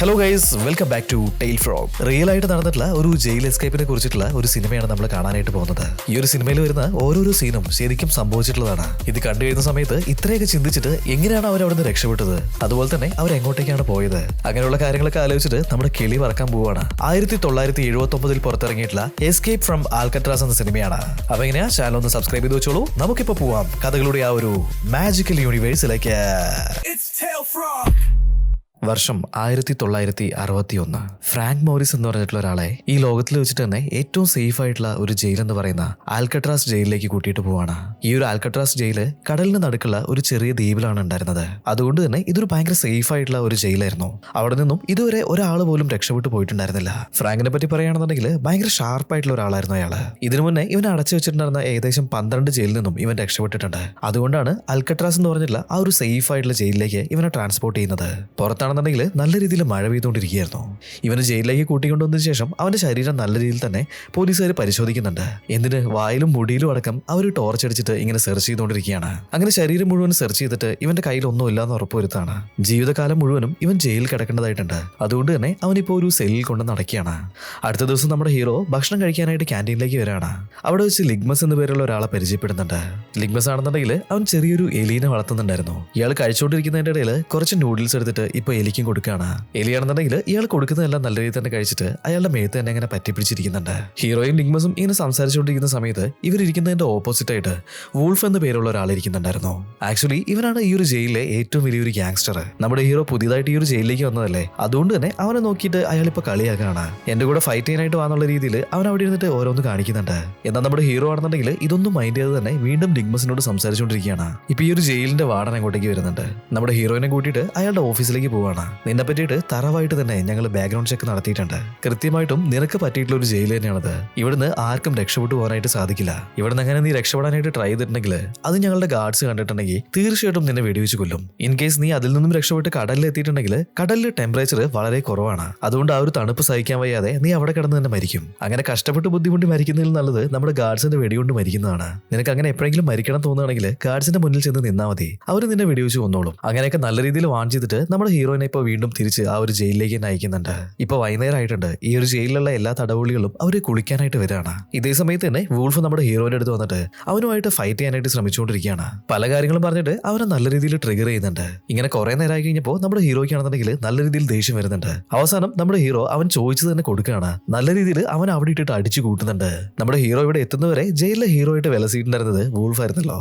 Hello guys welcome back to tale frog real ആയിട്ട് നടന്നിട്ടുള്ള ഒരു ജയിൽ എസ്കേപ്പിനെ കുറിച്ചിട്ടുള്ള ഒരു സിനിമയാണ് നമ്മൾ കാണാനായിട്ട് പോകുന്നത്. ഈ ഒരു സിനിമയിൽ വരുന്ന ഓരോരോ സീനും ശരിക്കും സംഭവിച്ചിട്ടുള്ളതാണ്. ഇത് കണ്ടു കഴിയുന്ന സമയത്ത് ഇത്രയൊക്കെ ചിന്തിച്ചിട്ട് എങ്ങനെയാണ് അവർ അവിടെ നിന്ന് രക്ഷപ്പെട്ടത്? അതുപോലെ തന്നെ അവർ എങ്ങോട്ടേക്കാണ് പോയത്? അങ്ങനെയുള്ള കാര്യങ്ങളൊക്കെ ആലോചിച്ചിട്ട് നമ്മുടെ കിളി പറക്കാൻ പോവുകയാണ് ആയിരത്തി തൊള്ളായിരത്തി എഴുപത്തി ഒമ്പതിൽ പുറത്തിറങ്ങിയിട്ടുള്ള എസ്കേപ്പ് ഫ്രം ആൽക്കട്രാസ് എന്ന സിനിമയാണ്. അപ്പൊ എങ്ങനെയാ? ചാനൽ ഒന്ന് സബ്സ്ക്രൈബ് ചെയ്ത് വെച്ചോളൂ. നമുക്കിപ്പോ പോവാം കഥകളുടെ ആ ഒരു മാജിക്കൽ യൂണിവേഴ്സിലേക്ക് It's Tail Frog. വർഷം ആയിരത്തി തൊള്ളായിരത്തി അറുപത്തി ഒന്ന് ഫ്രാങ്ക് മോറിസ് എന്ന് പറഞ്ഞിട്ടുള്ള ഒരാളെ ഈ ലോകത്തിൽ വെച്ചിട്ട് തന്നെ ഏറ്റവും സേഫ് ആയിട്ടുള്ള ഒരു ജയിൽ എന്ന് പറയുന്ന ആൽക്കട്രാസ് ജയിലിലേക്ക് കൂട്ടിയിട്ട് പോവാണ്. ഈ ഒരു ആൽക്കട്രാസ് ജയിൽ കടലിന് നടുക്കുള്ള ഒരു ചെറിയ ദ്വീപിലാണ് ഉണ്ടായിരുന്നത്. അതുകൊണ്ട് തന്നെ ഇതൊരു ഭയങ്കര സേഫ് ആയിട്ടുള്ള ഒരു ജയിലായിരുന്നു അവിടെ നിന്നും ഇതുവരെ ഒരാൾ പോലും രക്ഷപ്പെട്ടു പോയിട്ടുണ്ടായിരുന്നില്ല. ഫ്രാങ്കിനെ പറ്റി പറയുകയാണെന്നുണ്ടെങ്കിൽ ഭയങ്കര ഷാർപ്പായിട്ടുള്ള ഒരാളായിരുന്നു അയാൾ. ഇതിനു മുന്നേ ഇവൻ അടച്ചു വെച്ചിട്ടുണ്ടായിരുന്ന ഏകദേശം പന്ത്രണ്ട് ജയിലിൽ നിന്നും ഇവൻ രക്ഷപ്പെട്ടിട്ടുണ്ട്. അതുകൊണ്ടാണ് അൽക്കട്രാസ് എന്ന് പറഞ്ഞിട്ടുള്ള ആ ഒരു സേഫ് ആയിട്ടുള്ള ജയിലിലേക്ക് ഇവനെ ട്രാൻസ്പോർട്ട് ചെയ്യുന്നത്. പുറത്താണെന്നുണ്ടെങ്കിൽ നല്ല രീതിയിൽ മഴ പെയ്തുകൊണ്ടിരിക്കുകയായിരുന്നു. ഇവനെ ജയിലിലേക്ക് കൂട്ടിക്കൊണ്ടുവന്നതിന് ശേഷം അവന്റെ ശരീരം നല്ല രീതിയിൽ തന്നെ പോലീസുകാർ പരിശോധിക്കുന്നുണ്ട്. എന്തിന്? വായിലും മുടിയിലും അടക്കം അവർ ടോർച്ച് അടിച്ചിട്ട് ഇങ്ങനെ സെർച്ച് ചെയ്തുകൊണ്ടിരിക്കുകയാണ്. അങ്ങനെ ശരീരം മുഴുവൻ സെർച്ച് ചെയ്തിട്ട് ഇവന്റെ കയ്യിൽ ഒന്നും എന്ന് ഉറപ്പുവരുത്താണ് ജീവിതകാലം മുഴുവനും ഇവൻ ജയിലിൽ കിടക്കേണ്ടതായിട്ടുണ്ട്. അതുകൊണ്ട് തന്നെ അവനിപ്പോൾ ഒരു സെല്ലിൽ കൊണ്ട് നടക്കുകയാണ്. അടുത്ത ദിവസം നമ്മുടെ ഹീറോ ഭക്ഷണം കഴിക്കാനായിട്ട് ക്യാന്റീനിലേക്ക് വരികയാണ്. അവിടെ വെച്ച് ലിഗ്മസ് എന്ന പേരുള്ള ഒരാളെ പരിചയപ്പെടുന്നുണ്ട്. ലിഗ്മസ് ആണെന്നുണ്ടെങ്കിൽ അവൻ ചെറിയൊരു എലീനെ വളർത്തുന്നുണ്ടായിരുന്നു. ഇയാൾ കഴിച്ചുകൊണ്ടിരിക്കുന്നതിന്റെ ഇടയിൽ കുറച്ച് നൂഡിൽസ് എടുത്തിട്ട് ഇപ്പൊ എലിക്കും കൊടുക്കുകയാണ്. എലിയാണെന്നുണ്ടെങ്കിൽ ഇയാൾ കൊടുക്കുന്നതെല്ലാം നല്ല രീതിയിൽ തന്നെ കഴിച്ചിട്ട് അയാളുടെ മേത്ത് തന്നെ ഇങ്ങനെ പറ്റിപ്പിടിച്ചിരിക്കുന്നുണ്ട്. ഹീറോയും ലിഗ്മസും ഇങ്ങനെ സംസാരിച്ചുകൊണ്ടിരിക്കുന്ന സമയത്ത് ഇവരിയ്ക്കുന്നതിന്റെ ഓപ്പോസിറ്റ് ആയിട്ട് വൂൾഫ് എന്ന പേരുള്ള ഒരാൾ ഇരിക്കുന്നുണ്ടായിരുന്നു ആക്ച്വലി ഇവനാണ് ഈ ഒരു ജയിലിലെ ഏറ്റവും വലിയൊരു ഗ്യാങ്സ്റ്റർ നമ്മുടെ ഹീറോ പുതിയതായിട്ട് ഈ ഒരു ജയിലിലേക്ക് വന്നതല്ലേ? അതുകൊണ്ട് തന്നെ അവനെ നോക്കിയിട്ട് അയാൾ ഇപ്പൊ കളിയാക്കാണ് എന്റെ കൂടെ ഫൈറ്റ് ചെയ്യാനായിട്ട് വാന്നുള്ള രീതിയിൽ അവൻ അവിടെ ഇരുന്നിട്ട് ഓരോന്ന് കാണിക്കുന്നുണ്ട്. എന്നാൽ നമ്മുടെ ഹീറോ ആണെന്നുണ്ടെങ്കിൽ ഇതൊന്നും മൈൻഡ് ചെയ്ത് തന്നെ വീണ്ടും ഡിഗ്മസിനോട് സംസാരിച്ചുകൊണ്ടിരിക്കുകയാണ്. ഇപ്പൊ ഈ ഒരു ജയിലിന്റെ വാടന അങ്ങോട്ടേക്ക് വരുന്നുണ്ട്? നമ്മുടെ ഹീറോയിനെ കൂട്ടിയിട്ട് അയാളുടെ ഓഫീസിലേക്ക് പോവാണ്. നിന്നെ പറ്റിയിട്ട് തറവായിട്ട് തന്നെ ഞങ്ങൾ ബാക്ക്ഗ്രൗണ്ട് ചെക്ക് നടത്തിയിട്ടുണ്ട്. കൃത്യമായിട്ടും നിനക്ക് പറ്റിയിട്ടുള്ള ഒരു ജയിൽ തന്നെയാണത്. ഇവിടുന്ന് ആർക്കും രക്ഷപ്പെട്ടു പോകാനായിട്ട് സാധിക്കില്ല. ഇവിടുന്ന് അങ്ങനെ നീ രക്ഷപ്പെടാനായിട്ട് ട്രൈ ചെയ്തിട്ടുണ്ടെങ്കിൽ അത് ഞങ്ങളുടെ ഗാർഡ്സ് കണ്ടിട്ടുണ്ടെങ്കിൽ തീർച്ചയായിട്ടും നിന്നെ വെടിവെച്ച് കൊല്ലും. ഇൻ കേസ് നീ അതിൽ നിന്നും രക്ഷപ്പെട്ട് കടലിൽ എത്തിയിട്ടുണ്ടെങ്കിൽ കടലിൽ ടെമ്പറേച്ചർ വളരെ കുറവാണ്. അതുകൊണ്ട് ആ ഒരു തണുപ്പ് സഹിക്കാൻ വയ്യാതെ നീ അവിടെ കിടന്ന് തന്നെ മരിക്കും. അങ്ങനെ കഷ്ടപ്പെട്ട് ബുദ്ധിമുട്ടി മരിക്കുന്നതിൽ നല്ലത് നമ്മുടെ ഗാർഡ്സിന്റെ വെടികൊണ്ട് മരിക്കുന്നതാണ്. നിനക്ക് അങ്ങനെ എപ്പോഴെങ്കിലും മരിക്കണം തോന്നുകയാണെങ്കിൽ ഗാർഡ്സിന്റെ മുന്നിൽ ചെന്ന് നിന്നാൽ മതി. അവർ നിന്നെ വെടിവെച്ച് കൊന്നോളും. അങ്ങനെയൊക്കെ നല്ല രീതിയിൽ വാൺ ചെയ്തിട്ട് നമ്മുടെ ഹീറോയിനെ ഇപ്പോൾ വീണ്ടും തിരിച്ച് ആ ഒരു ജയിലിലേക്ക് തന്നെ അയക്കുന്നുണ്ട്. ഇപ്പൊ വൈകുന്നേരം ആയിട്ടുണ്ട് ഈ ഒരു ജയിലിലുള്ള എല്ലാ തടവുകളികളും അവർ കുളിക്കാനായിട്ട് വരികയാണ്. ഇതേ സമയത്ത് തന്നെ വൂൾഫ് നമ്മുടെ ഹീറോയുടെ അടുത്ത് വന്നിട്ട് അവനുമായിട്ട് ഫൈറ്റ് ചെയ്യാനായിട്ട് ശ്രമിച്ചുകൊണ്ടിരിക്കുകയാണ്. പല കാര്യങ്ങളും പറഞ്ഞിട്ട് അവനെ നല്ല രീതിയിൽ ട്രിഗർ ചെയ്യുന്നുണ്ട്. ഇങ്ങനെ കുറെ ആയി കഴിഞ്ഞപ്പോൾ നമ്മുടെ ഹീറോയ്ക്കാണെന്നുണ്ടെങ്കിൽ നല്ല രീതിയിൽ ദേഷ്യം വരുന്നുണ്ട്. അവസാനം നമ്മുടെ ഹീറോ അവൻ ചോദിച്ചു തന്നെ കൊടുക്കുകയാണ്. നല്ല രീതിയിൽ അവൻ അവിടെ ഇട്ടിട്ട് അടിച്ചു കൂട്ടുന്നുണ്ട്. നമ്മുടെ ഹീറോ ഇവിടെ എത്തുന്നവരെ ജയിലിലെ ഹീറോ ആയിട്ട് വിലസിയിട്ടുണ്ടായിരുന്നത് വൂൾഫ് ആയിരുന്നല്ലോ.